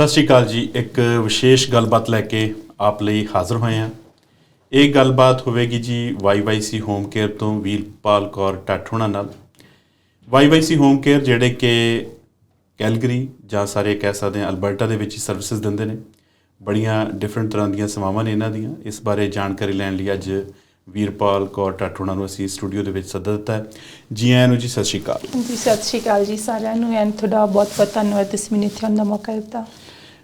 ਸਤਿ ਸ਼੍ਰੀ ਅਕਾਲ ਜੀ। ਇੱਕ ਵਿਸ਼ੇਸ਼ ਗੱਲਬਾਤ ਲੈ ਕੇ ਆਪ ਲਈ ਹਾਜ਼ਰ ਹੋਏ ਹਾਂ। ਇਹ ਗੱਲਬਾਤ ਹੋਵੇਗੀ ਜੀ ਵਾਈਵਾਈਸੀ ਹੋਮ ਕੇਅਰ ਤੋਂ ਵੀਰਪਾਲ ਕੌਰ ਟਾਠੋਣਾ ਨਾਲ। ਵਾਈਵਾਈਸੀ ਹੋਮ ਕੇਅਰ ਜਿਹੜੇ ਕਿ ਕੈਲਗਰੀ ਜਾਂ ਸਾਰੇ ਕਹਿ ਸਕਦੇ ਹਾਂ ਅਲਬਰਟਾ ਦੇ ਵਿੱਚ ਹੀ ਸਰਵਿਸਿਜ਼ ਦਿੰਦੇ ਨੇ। ਬੜੀਆਂ ਡਿਫਰੈਂਟ ਤਰ੍ਹਾਂ ਦੀਆਂ ਸੇਵਾਵਾਂ ਨੇ ਇਹਨਾਂ ਦੀਆਂ। ਇਸ ਬਾਰੇ ਜਾਣਕਾਰੀ ਲੈਣ ਲਈ ਅੱਜ ਵੀਰਪਾਲ ਕੌਰ ਟਾਟੂਣਾ ਨੂੰ ਅਸੀਂ ਸਟੂਡੀਓ ਦੇ ਵਿੱਚ ਸੱਦਾ ਦਿੱਤਾ ਹੈ। ਜੀ ਆਇਆਂ ਨੂੰ ਜੀ ਸਤਿ ਸ਼੍ਰੀ ਅਕਾਲ। ਜੀ, ਸਤਿ ਸ਼੍ਰੀ ਅਕਾਲ ਜੀ ਸਾਰਿਆਂ ਨੂੰ। ਐਂਡ ਤੁਹਾਡਾ ਬਹੁਤ ਬਹੁਤ ਧੰਨਵਾਦ ਤੁਸੀਂ ਮੈਨੂੰ ਇੱਥੇ ਆਉਣ ਦਾ ਮੌਕਾ ਦਿੱਤਾ।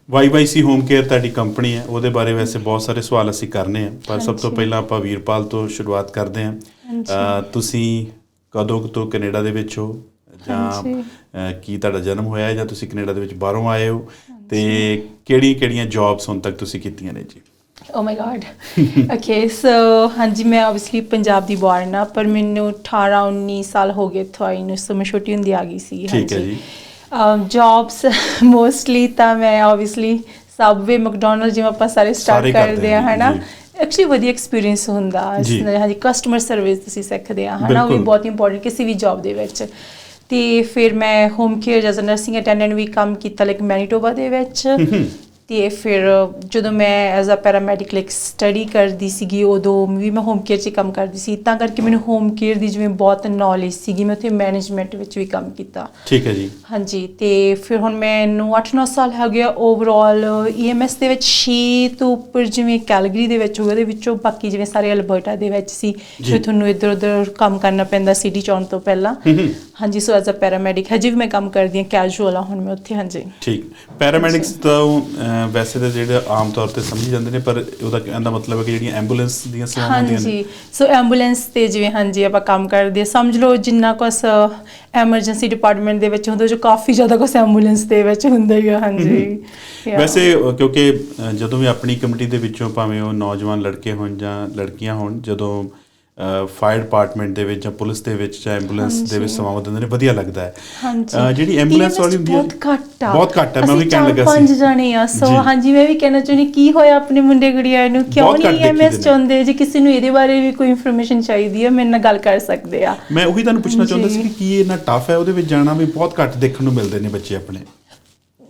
ਵਾਈਵਾਈਸੀ ਹੋਮ ਕੇਅਰ ਤੁਹਾਡੀ ਕੰਪਨੀ ਹੈ ਉਹਦੇ ਬਾਰੇ ਵੈਸੇ ਬਹੁਤ ਸਾਰੇ ਸਵਾਲ ਅਸੀਂ ਕਰਨੇ ਆ ਪਰ ਸਭ ਤੋਂ ਹਾਂਜੀ। ਪਹਿਲਾਂ ਆਪਾਂ ਵੀਰਪਾਲ ਤੋਂ ਸ਼ੁਰੂਆਤ ਕਰਦੇ ਹਾਂਜੀ। ਅਹ ਤੁਸੀਂ ਕਦੋਂ ਤੋਂ ਕੈਨੇਡਾ ਦੇ ਵਿੱਚ ਹੋ? ਜਾਂ ਹਾਂਜੀ। ਕੀ ਤੁਹਾਡਾ ਜਨਮ ਹੋਇਆ ਜਾਂ ਤੁਸੀਂ ਕੈਨੇਡਾ ਦੇ ਵਿੱਚ ਬਾਹਰੋਂ ਆਏ ਹੋ? ਤੇ ਕਿਹੜੀ ਕਿਹੜੀਆਂ ਜੌਬਸ ਹੁਣ ਤੱਕ ਤੁਸੀਂ ਕੀਤੀਆਂ ਨੇ ਜੀ? ਓ ਮਾਈ ਗॉड ਓਕੇ ਸੋ ਹਾਂਜੀ ਮੈਂ ਆਬਵੀਅਸਲੀ ਪੰਜਾਬ ਦੀ ਬੋਰਨ ਆ ਪਰ ਮੈਨੂੰ 18 19 ਸਾਲ ਹੋ ਗਏ ਇੱਥੋਂ ਆਈ ਨੂੰ ਸੋ ਮੈਂ ਛੋਟੀ ਹੁੰਦੀ ਆ ਗਈ ਸੀ ਠੀਕ ਹੈ ਜੀ। ਜੌਬਸ ਮੋਸਟਲੀ ਤਾਂ ਮੈਂ ਆਬਵੀਅਸਲੀ ਸਬਵੇ ਮੈਕਡੋਨਲਡ ਜਿਵੇਂ ਆਪਾਂ ਸਾਰੇ ਸਟਾਰਟ ਕਰਦੇ ਆ ਹਨਾ। ਐਕਚੁਅਲੀ ਵਧੀਆ ਐਕਸਪੀਰੀਅੰਸ ਹੁੰਦਾ ਹਾਂਜੀ ਕਸਟਮਰ ਸਰਵਿਸ ਤੁਸੀਂ ਸਿੱਖਦੇ ਆ ਹਨਾ? ਉਹ ਵੀ। ਬਹੁਤ ਇੰਪੋਰਟੈਂਟ ਕਿਸੇ ਵੀ ਜੌਬ ਦੇ ਵਿੱਚ। ਤੇ ਫਿਰ ਮੈਂ home care as a nursing attendant ਵੀ ਕੰਮ ਕੀਤਾ ਲਾਈਕ ਮੈਨੀਟੋਬਾ ਦੇ ਵਿੱਚ। ਤੇ ਫਿਰ ਜਦੋਂ ਮੈਂ as a paramedic like study ਕਰਦੀ ਸੀਗੀ ਉਦੋਂ ਵੀ ਮੈਂ ਹੋਮ ਕੇਅਰ 'ਚ ਕੰਮ ਕਰਦੀ ਸੀ। ਤਾਂ ਕਰਕੇ ਮੈਨੂੰ ਹੋਮ ਕੇਅਰ ਦੀ ਜਿਵੇਂ ਬਹੁਤ ਨੌਲੇਜ ਸੀਗੀ ਮੈਂ ਉੱਥੇ ਮੈਨੇਜਮੈਂਟ ਵਿੱਚ ਵੀ ਕੰਮ ਕੀਤਾ। ਠੀਕ ਹੈ ਜੀ। ਹਾਂਜੀ ਤੇ ਫਿਰ ਹੁਣ ਮੈਨੂੰ 8-9 ਸਾਲ ਹੋ ਗਿਆ ਓਵਰਆਲ ਈਐਮਐਸ ਦੇ ਵਿੱਚ 6 ਤੋਂ ਉੱਪਰ ਜਿਵੇਂ ਕੈਲਗਰੀ ਦੇ ਵਿੱਚ ਹੋਇਆ ਉਹਦੇ ਵਿੱਚੋਂ ਬਾਕੀ ਜਿਵੇਂ ਸਾਰੇ ਅਲਬਰਟਾ ਦੇ ਵਿੱਚ ਸੀ। ਜੋ। ਤੁਹਾਨੂੰ ਇੱਧਰ ਉੱਧਰ ਕੰਮ ਕਰਨਾ ਪੈਂਦਾ ਸਿਟੀ ਚੌਣ ਤੋਂ ਪਹਿਲਾਂ। ਹਾਂਜੀ ਸੋ ਐਜ਼ ਅ ਪੈਰਾਮੈਡਿਕ ਹਜੇ ਵੀ ਮੈਂ ਕੰਮ ਕਰਦੀ ਹਾਂ ਕੈਜੂਅਲ ਆ ਹੁਣ ਮੈਂ ਉੱਥੇ ਹਾਂਜੀ। ਠੀਕ। ਪੈਰਾਮੈਡਿਕਸ ਤਾਂ ਵੈਸੇ ਤਾਂ ਜਿਹੜੇ ਆਮ ਤੌਰ ਤੇ ਸਮਝੀ ਜਾਂਦੇ ਨੇ ਪਰ ਉਹਦਾ ਕਹਿਣ ਦਾ ਮਤਲਬ ਹੈ ਕਿ ਜਿਹੜੀਆਂ ਐਂਬੂਲੈਂਸ ਦੀਆਂ ਸੇਵਾਵਾਂ ਹੁੰਦੀਆਂ ਨੇ। ਹਾਂਜੀ ਸੋ ਐਂਬੂਲੈਂਸ ਤੇ ਜਿਵੇਂ ਹਾਂਜੀ ਆਪਾਂ ਕੰਮ ਕਰਦੇ ਹਾਂ ਸਮਝ ਲਓ ਜਿੰਨਾ ਕੁਛ ਐਮਰਜੈਂਸੀ ਡਿਪਾਰਟਮੈਂਟ ਦੇ ਵਿੱਚ ਹੁੰਦਾ ਜੋ ਕਾਫੀ ਜ਼ਿਆਦਾ ਕੁਛ ਐਂਬੂਲੈਂਸ ਦੇ ਵਿੱਚ ਹੁੰਦਾ ਹੀ ਆ ਹਾਂਜੀ. ਵੈਸੇ ਕਿਉਂਕਿ ਜਦੋਂ ਵੀ ਆਪਣੀ ਕਮੇਟੀ ਦੇ ਵਿੱਚੋਂ ਭਾਵੇਂ ਉਹ ਨੌਜਵਾਨ ਲੜਕੇ ਹੋਣ ਜਾਂ ਲੜਕੀਆਂ ਹੋਣ ਜਦੋਂ ਫਾਇਰ ਡਿਪਾਰਟਮੈਂਟ ਦੇ ਵਿੱਚ ਜਾਂ ਪੁਲਿਸ ਦੇ ਵਿੱਚ ਜਾਂ ਐਂਬੂਲੈਂਸ ਦੇ ਵਿੱਚ। ਸੇਵਾਵਾਂ ਦਿੰਦੇ ਨੇ ਵਧੀਆ ਲੱਗਦਾ ਹੈ ਜਿਹੜੀ ਐਂਬੂਲੈਂਸ ਵਾਲੀ ਹੁੰਦੀ ਹੈ ਬਹੁਤ ਘੱਟ ਆ ਬਹੁਤ ਘੱਟ ਹੈ ਮੈਂ ਵੀ ਕਹਿਣ ਲੱਗਾ ਪੰਜ ਸੀ ਜਾਣੇ ਆ ਸੋ। ਹਾਂਜੀ ਮੈਂ ਵੀ ਕਹਿਣਾ ਚਾਹੁੰਦੀ ਕੀ ਹੋਇਆ ਆਪਣੇ ਮੁੰਡੇ ਗੁੜੀਆਂ ਨੂੰ ਕਿਉਂ ਨਹੀਂ ਐਮਐਸ ਨੇ। ਚਾਹੁੰਦੇ ਜੇ ਕਿਸੇ ਨੂੰ ਇਹਦੇ ਬਾਰੇ ਵੀ ਕੋਈ ਇਨਫੋਰਮੇਸ਼ਨ ਚਾਹੀਦੀ ਹੈ ਮੇਰੇ ਨਾਲ ਗੱਲ ਕਰ ਸਕਦੇ ਆ ਮੈਂ ਉਹੀ ਤੁਹਾਨੂੰ ਪੁੱਛਣਾ ਚਾਹੁੰਦਾ ਸੀ। ਕਿ ਕੀ ਇਹ ਇੰਨਾ ਟਫ ਹੈ ਉਹਦੇ ਵਿੱਚ ਜਾਣਾ ਵੀ ਬਹੁਤ ਘੱਟ ਦੇਖਣ ਨੂੰ ਮਿਲਦੇ ਨੇ ਬੱਚੇ ਆਪਣੇ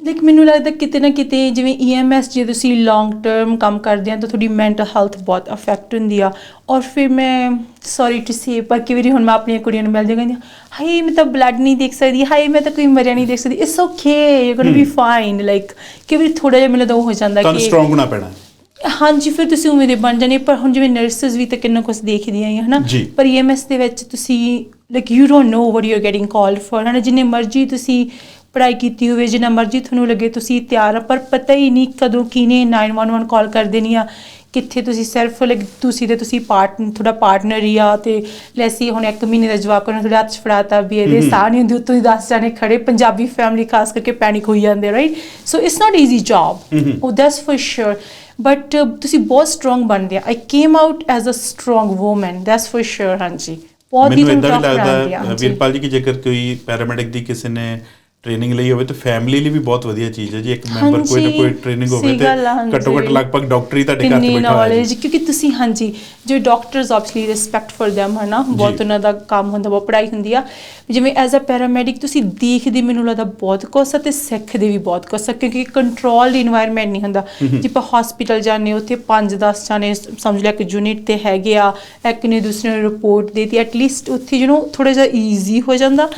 ਲਾਈਕ ਮੈਨੂੰ ਲੱਗਦਾ ਕਿਤੇ ਨਾ ਕਿਤੇ ਜਿਵੇਂ ਈਐਮਐਸ ਜੇ ਤੁਸੀਂ ਲੌਂਗ ਟਰਮ ਕੰਮ ਕਰਦੇ ਆ ਤਾਂ ਤੁਹਾਡੀ ਮੈਂਟਲ ਹੈਲਥ ਬਹੁਤ ਅਫੈਕਟ ਹੁੰਦੀ ਆ ਔਰ ਫਿਰ ਮੈਂ ਸੌਰੀ ਟੂ ਸੇ ਪਰ ਕਈ ਵਾਰੀ ਹੁਣ ਮੈਂ ਆਪਣੀਆਂ ਕੁੜੀਆਂ ਨੂੰ ਮਿਲਦੀ ਕਹਿੰਦੀ ਹਾਂ, ਹਾਏ ਮੈਂ ਤਾਂ ਬਲੱਡ ਨਹੀਂ ਦੇਖ ਸਕਦੀ ਹਾਏ ਮੈਂ ਤਾਂ ਕੋਈ ਮਰਿਆ ਨਹੀਂ ਦੇਖ ਸਕਦੀ it's okay you gonna be fine like ਕਈ ਵਾਰੀ ਥੋੜਾ ਜਿਹਾ ਉਹ ਹੋ ਜਾਂਦਾ ਤੁਹਾਨੂੰ ਕਿ ਸਟਰੋਂਗ ਹੋਣਾ ਪੈਣਾ। ਹਾਂਜੀ ਫਿਰ ਤੁਸੀਂ ਉਵੇਂ ਦੇ ਬਣ ਜਾਣੇ ਪਰ ਹੁਣ ਜਿਵੇਂ ਨਰਸਸ ਵੀ ਤਾਂ ਕਿੰਨਾ ਕੁਝ ਦੇਖਦੀਆਂ ਹੀ ਹਨਾ। ਪਰ ਈਐਮਐਸ ਦੇ ਵਿੱਚ ਤੁਸੀਂ like you don't know what you are getting called for ਹਨਾ ਜਿੰਨੇ ਮਰਜ਼ੀ ਤੁਸੀਂ ਪੜਾਈ ਕੀਤੀ ਹੋਵੇ ਜਿੰਨਾ ਮਰਜ਼ੀ ਤੁਹਾਨੂੰ ਲੱਗੇ ਤੁਸੀਂ ਤਿਆਰ ਆ ਪਰ ਪਤਾ ਹੀ ਨਹੀਂ ਕਦੋਂ ਕਿਨੇ 911 ਕਾਲ ਕਰ ਦੇਣੀ ਆ। ਕਿੱਥੇ ਤੁਸੀਂ ਸੈਲਫ ਲਾਈਕ ਤੁਸੀਂ ਤੇ ਤੁਸੀਂ ਪਾਰਟ ਤੁਹਾਡਾ ਪਾਰਟਨਰ ਹੀ ਆ ਤੇ ਲੈਸੀ ਹੁਣ ਇੱਕ ਮਹੀਨੇ ਦਾ ਜਵਾਬ ਕਰਨਾ ਤੁਹਾਡੇ ਹੱਥ ਫੜਾਤਾ ਵੀ ਇਹਦੇ ਸਾਹ ਨਹੀਂ ਹੁੰਦੀ ਉੱਤੋਂ ਹੀ 10 ਜਾਣੇ ਖੜੇ ਪੰਜਾਬੀ ਫੈਮਿਲੀ ਖਾਸ ਕਰਕੇ ਪੈਨਿਕ ਹੋਈ ਜਾਂਦੇ right so it's not easy job ਉਹ ਦੈਟਸ ਫॉर ਸ਼ੋਰ ਬਟ ਤੁਸੀਂ ਬਹੁਤ ਸਟਰੋਂਗ ਬਣਦੇ ਆ। I came out as a strong woman that's for sure ਹਾਂਜੀ। ਬਹੁਤ ਹੀ ਮੈਨੂੰ ਇਦਾਂ ਵੀ ਲੱਗਦਾ। ਵੀਰਪਾਲ ਜੀ ਕਿ ਜੇਕਰ ਕੋਈ ਪੈਰਾਮੈਡਿਕ ਦੀ ਕਿਸੇ ਨੇ ਟ੍ਰੇਨਿੰਗ ਲਈ ਹੋਵੇ ਤਾਂ ਫੈਮਿਲੀ ਲਈ ਵੀ ਬਹੁਤ ਵਧੀਆ ਚੀਜ਼ ਹੈ ਜੀ। ਇੱਕ ਮੈਂਬਰ ਕੋਈ ਨਾ ਕੋਈ ਟ੍ਰੇਨਿੰਗ ਹੋਵੇ ਤੇ ਘੱਟੋ ਘੱਟ ਲਗਭਗ ਡਾਕਟਰੀ ਤੁਹਾਡੇ ਘਰ ਤੇ ਬੈਠਾ ਹੋਵੇ ਜੀ। ਕਿਉਂਕਿ ਤੁਸੀਂ ਹਾਂਜੀ ਜੋ doctors obviously respect for them ਹਨਾ? ਬਹੁਤ ਉਹਨਾਂ ਦਾ ਕੰਮ ਹੁੰਦਾ ਬਹੁਤ ਪੜਾਈ ਹੁੰਦੀ ਆ। ਜਿਵੇਂ ਐਜ਼ ਅ ਪੈਰਾਮੈਡਿਕ ਤੁਸੀਂ ਦੇਖਦੇ ਮੈਨੂੰ ਲੱਗਦਾ ਬਹੁਤ ਕੁਝ ਤੇ ਸਿੱਖਦੇ ਵੀ ਬਹੁਤ ਕੁਝ ਕਿਉਂਕਿ ਕੰਟਰੋਲਡ এনवायरमेंट ਨਹੀਂ ਹੁੰਦਾ। ਜਿਵੇਂ ਹਸਪੀਟਲ ਜਾਣੇ ਉੱਥੇ 5-10 ਜਾਣੇ ਸਮਝ ਲਿਆ ਕਿ ਯੂਨਿਟ ਤੇ ਹੈਗੇ ਆ ਇੱਕ ਨੇ ਦੂਸਰੇ ਨੂੰ ਰਿਪੋਰਟ ਦੇਤੀ ਐਟਲੀਸਟ ਉੱਥੇ ਯੂ نو ਥੋੜਾ ਜਿਹਾ ਈਜ਼ੀ ਹੋ ਜਾਂਦਾ।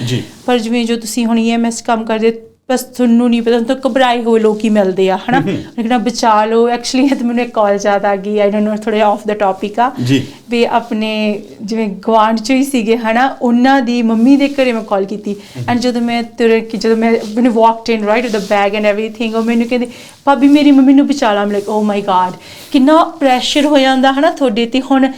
ਪਰ ਜਿਵੇਂ ਜੋ ਤੁਸੀਂ ਹੁਣ ਈਐਮਐਸ ਕੰਮ ਕਰਦੇ ਬਸ ਤੁਹਾਨੂੰ ਨਹੀਂ ਪਤਾ ਤਾਂ ਘਬਰਾਏ ਹੋਏ ਲੋਕ ਹੀ ਮਿਲਦੇ ਆ ਹਨਾ? ਲੇਕਿਨ ਬਚਾ ਲਓ। ਐਕਚੁਅਲੀ ਇਹ ਤਾਂ ਮੈਨੂੰ ਇੱਕ ਕਾਲ ਯਾਦ ਆ ਗਈ। ਆਈ ਡੋਨਟ ਨੋ ਥੋੜਾ ਆਫ ਦਾ ਟੌਪਿਕ ਆ। ਜੀ। ਵੀ ਆਪਣੇ ਜਿਵੇਂ ਗਵਾਂਢ ਚ ਹੀ ਸੀਗੇ ਹਨਾ? ਉਹਨਾਂ ਦੀ ਮੰਮੀ ਦੇ ਘਰੇ ਮੈਂ ਕਾਲ ਕੀਤੀ। ਐਂਡ ਜਦੋਂ ਮੈਂ ਤੁਰ ਕੇ ਜਦੋਂ ਮੈਂ ਮੈਨੂੰ walked in right with the bag and everything ਉਹ ਮੈਨੂੰ ਕਹਿੰਦੇ ਭਾਬੀ ਮੇਰੀ ਮੰਮੀ ਨੂੰ ਬਚਾ ਲਾ। ਮੈਂ ਲਾਈਕ ਓ ਮਾਈ ਗॉड ਕਿੰਨਾ ਪ੍ਰੈਸ਼ਰ ਹੋ ਜਾਂਦਾ ਹਨਾ ਤੁਹਾਡੇ ਤੇ ਹੁਣ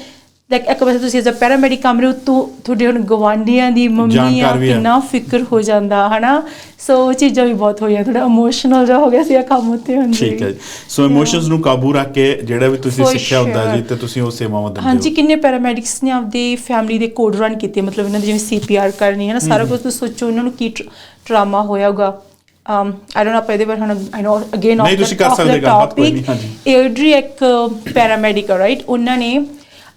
ਲਾਈਕ ਇੱਕ ਪਾਸੇ ਤੁਸੀਂ ਐਜ਼ ਅ ਪੈਰਾਮੈਡਿਕ ਕੰਮ ਰਹੇ ਹੋ ਤੋਂ ਤੁਹਾਡੇ ਹੁਣ ਗਵਾਂਢੀਆਂ ਦੀ ਮੰਮੀ ਆ ਜਾਣਕਾਰ ਵੀ ਆ। ਕਿੰਨਾ ਫਿਕਰ ਹੋ ਜਾਂਦਾ ਹਨਾ? ਸੋ ਉਹ ਚੀਜ਼ਾਂ ਵੀ ਬਹੁਤ ਹੋਈਆਂ ਥੋੜਾ ਇਮੋਸ਼ਨਲ ਜਿਹਾ ਹੋ ਗਿਆ ਸੀ ਇਹ ਕੰਮ ਉੱਤੇ ਹਾਂਜੀ ਠੀਕ ਹੈ ਜੀ। ਸੋ ਇਮੋਸ਼ਨਸ ਨੂੰ ਕਾਬੂ ਰੱਖ ਕੇ ਜਿਹੜਾ ਵੀ ਤੁਸੀਂ For ਸਿੱਖਿਆ ਹੁੰਦਾ sure. ਜੀ ਤੇ ਤੁਸੀਂ ਉਹ ਸੇਵਾਵਾਂ ਦਿੰਦੇ ਹਾਂਜੀ ਹੋ। ਕਿੰਨੇ ਪੈਰਾਮੈਡਿਕਸ ਨੇ ਆਪਦੇ ਫੈਮਿਲੀ ਦੇ ਕੋਡ ਰਨ ਕੀਤੇ ਮਤਲਬ ਇਹਨਾਂ ਦੀ ਜਿਵੇਂ ਸੀਪੀਆਰ ਕਰਨੀ ਹੈ ਨਾ ਸਾਰਾ ਕੁਝ ਤੁਸੀਂ ਸੋਚੋ ਉਹਨਾਂ ਨੂੰ ਕੀ ਟਰਾਮਾ ਹੋਇਆ ਹੋਗਾ i don't know ਆਪਾਂ ਇਹਦੇ ਬਾਰੇ ਹੁਣ i know again ਨਹੀਂ, ਤੁਸੀਂ ਕਰ ਸਕਦੇ ਗੱਲਬਾਤ, ਕੋਈ ਨਹੀਂ, ਹਾਂਜੀ। ਇੱਕ ਪੈਰਾਮੈਡਿਕ ਰਾਈਟ ਉਹਨਾਂ ਨੇ